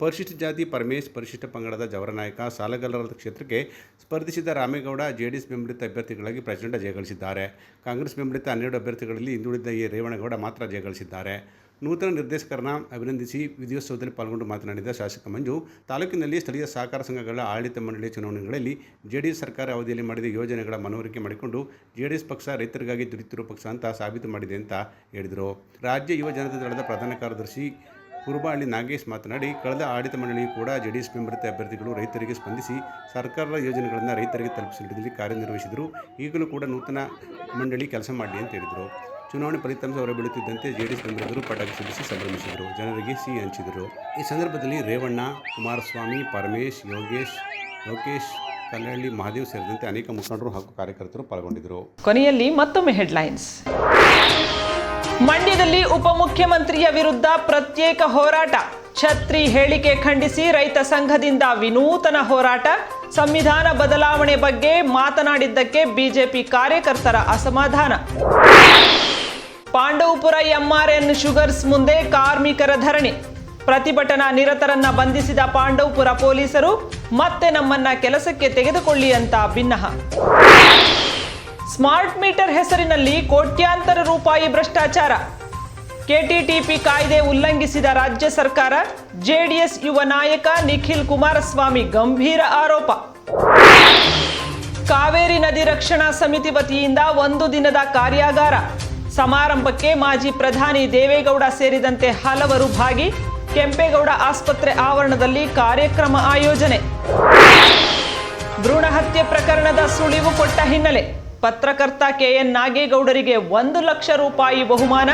ಪರಿಶಿಷ್ಟ ಜಾತಿ ಪರಮೇಶ್, ಪರಿಶಿಷ್ಟ ಪಂಗಡದ ಜವರನಾಯಕ ಸಾಲಗಾರರ ಕ್ಷೇತ್ರಕ್ಕೆ ಸ್ಪರ್ಧಿಸಿದ ರಾಮೇಗೌಡ ಜೆಡಿಎಸ್ ಬೆಂಬಲಿತ ಅಭ್ಯರ್ಥಿಗಳಾಗಿ ಪ್ರಚಂಡ ಜಯಗಳಿಸಿದ್ದಾರೆ ಕಾಂಗ್ರೆಸ್ ಬೆಂಬಲಿತ ಹನ್ನೆರಡು ಅಭ್ಯರ್ಥಿಗಳಲ್ಲಿ ಹಿಂದುಳಿದ ಎ ರೇವಣಗೌಡ ಮಾತ್ರ ಜಯಗಳಿಸಿದ್ದಾರೆ ನೂತನ ನಿರ್ದೇಶಕರನ್ನ ಅಭಿನಂದಿಸಿ ವಿಧಿಯೋತ್ಸವದಲ್ಲಿ ಪಾಲ್ಗೊಂಡು ಮಾತನಾಡಿದ ಶಾಸಕ ಮಂಜು, ತಾಲೂಕಿನಲ್ಲಿ ಸ್ಥಳೀಯ ಸಹಕಾರ ಸಂಘಗಳ ಆಡಳಿತ ಮಂಡಳಿ ಚುನಾವಣೆಗಳಲ್ಲಿ ಜೆಡಿಎಸ್ ಸರ್ಕಾರ ಅವಧಿಯಲ್ಲಿ ಮಾಡಿದ ಯೋಜನೆಗಳ ಮನವರಿಕೆ ಮಾಡಿಕೊಂಡು ಜೆಡಿಎಸ್ ಪಕ್ಷ ರೈತರಿಗಾಗಿ ದುಡಿತಿರುವ ಪಕ್ಷ ಅಂತ ಸಾಬೀತು ಮಾಡಿದೆ ಅಂತ ಹೇಳಿದರು. ರಾಜ್ಯ ಯುವ ಜನತಾ ದಳದ ಪ್ರಧಾನ ಕಾರ್ಯದರ್ಶಿ ಕುರುಬಹಳ್ಳಿ ನಾಗೇಶ್ ಮಾತನಾಡಿ, ಕಳೆದ ಆಡಳಿತ ಮಂಡಳಿಯು ಕೂಡ ಜೆಡಿಎಸ್ ಬೆಂಬಲಿತ ಅಭ್ಯರ್ಥಿಗಳು ರೈತರಿಗೆ ಸ್ಪಂದಿಸಿ ಸರ್ಕಾರದ ಯೋಜನೆಗಳನ್ನು ರೈತರಿಗೆ ತಲುಪಿಸುವ ಕಾರ್ಯನಿರ್ವಹಿಸಿದರು. ಈಗಲೂ ಕೂಡ ನೂತನ ಮಂಡಳಿ ಕೆಲಸ ಮಾಡಲಿ ಅಂತ ಹೇಳಿದರು. ಚುನಾವಣೆ ಫಲಿತಾಂಶ ಹೊರಬೀಳುತ್ತಿದ್ದಂತೆ ಜೆಡಿಎಸ್ ಬೆಂಬಲಿಗರು ಪಟಾಕಿ ಸಿಡಿಸಿ ಸಂಭ್ರಮಿಸಿದರು. ಜನರಿಗೆ ಸಿಹಿ ಹಂಚಿದರು. ಈ ಸಂದರ್ಭದಲ್ಲಿ ರೇವಣ್ಣ, ಕುಮಾರಸ್ವಾಮಿ, ಪರಮೇಶ್, ಯೋಗೇಶ್, ಲೋಕೇಶ್ ಕಲ್ಲಹಳ್ಳಿ ಮಹಾದೇವ್ ಸೇರಿದಂತೆ ಅನೇಕ ಮುಖಂಡರು ಹಾಗೂ ಕಾರ್ಯಕರ್ತರು ಪಾಲ್ಗೊಂಡಿದ್ದರು. ಕೊನೆಯಲ್ಲಿ ಮತ್ತೊಮ್ಮೆ ಹೆಡ್ಲೈನ್ಸ್. ಮಂಡ್ಯದಲ್ಲಿ ಉಪಮುಖ್ಯಮಂತ್ರಿಯ ವಿರುದ್ಧ ಪ್ರತ್ಯೇಕ ಹೋರಾಟ. ಛತ್ರಿ ಹೇಳಿಕೆ ಖಂಡಿಸಿ ರೈತ ಸಂಘದಿಂದ ವಿನೂತನ ಹೋರಾಟ. ಸಂವಿಧಾನ ಬದಲಾವಣೆ ಬಗ್ಗೆ ಮಾತನಾಡಿದ್ದಕ್ಕೆ ಬಿಜೆಪಿ ಕಾರ್ಯಕರ್ತರ ಅಸಮಾಧಾನ. ಪಾಂಡವಪುರ ಎಂಆರ್ಎನ್ ಶುಗರ್ಸ್ ಮುಂದೆ ಕಾರ್ಮಿಕರ ಧರಣಿ. ಪ್ರತಿಭಟನಾ ನಿರತರನ್ನ ಬಂಧಿಸಿದ ಪಾಂಡವಪುರ ಪೊಲೀಸರು ಮತ್ತೆ ನಮ್ಮನ್ನ ಕೆಲಸಕ್ಕೆ ತೆಗೆದುಕೊಳ್ಳಿ ಅಂತ ಭಿನ್ನಹ ಸ್ಮಾರ್ಟ್ ಮೀಟರ್ ಹೆಸರಿನಲ್ಲಿ ಕೋಟ್ಯಾಂತರ ರೂಪಾಯಿ ಭ್ರಷ್ಟಾಚಾರ. ಕೆಟಿಟಿಪಿ ಕಾಯ್ದೆ ಉಲ್ಲಂಘಿಸಿದ ರಾಜ್ಯ ಸರ್ಕಾರ, ಜೆಡಿಎಸ್ ಯುವ ನಾಯಕ ನಿಖಿಲ್ ಕುಮಾರಸ್ವಾಮಿ ಗಂಭೀರ ಆರೋಪ. ಕಾವೇರಿ ನದಿ ರಕ್ಷಣಾ ಸಮಿತಿ ವತಿಯಿಂದ ಒಂದು ದಿನದ ಕಾರ್ಯಾಗಾರ. ಸಮಾರಂಭಕ್ಕೆ ಮಾಜಿ ಪ್ರಧಾನಿ ದೇವೇಗೌಡ ಸೇರಿದಂತೆ ಹಲವರು ಭಾಗಿ, ಕೆಂಪೇಗೌಡ ಆಸ್ಪತ್ರೆ ಆವರಣದಲ್ಲಿ ಕಾರ್ಯಕ್ರಮ ಆಯೋಜನೆ. ಭ್ರೂಣ ಹತ್ಯೆ ಪ್ರಕರಣದ ಸುಳಿವು ಕೊಟ್ಟ ಹಿನ್ನೆಲೆ. ಪತ್ರಕರ್ತ ಕೆಎನ್ ನಾಗೇಗೌಡರಿಗೆ ಒಂದು ಲಕ್ಷ ರೂಪಾಯಿ ಬಹುಮಾನ,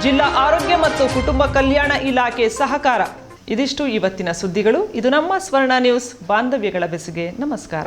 ಜಿಲ್ಲಾ ಆರೋಗ್ಯ ಮತ್ತು ಕುಟುಂಬ ಕಲ್ಯಾಣ ಇಲಾಖೆ ಸಹಕಾರ. ಇದಿಷ್ಟು ಇವತ್ತಿನ ಸುದ್ದಿಗಳು. ಇದು ನಮ್ಮ ಸ್ವರ್ಣ ನ್ಯೂಸ್, ಬಾಂಧವ್ಯಗಳ ಬೆಸಿಗೆ ನಮಸ್ಕಾರ.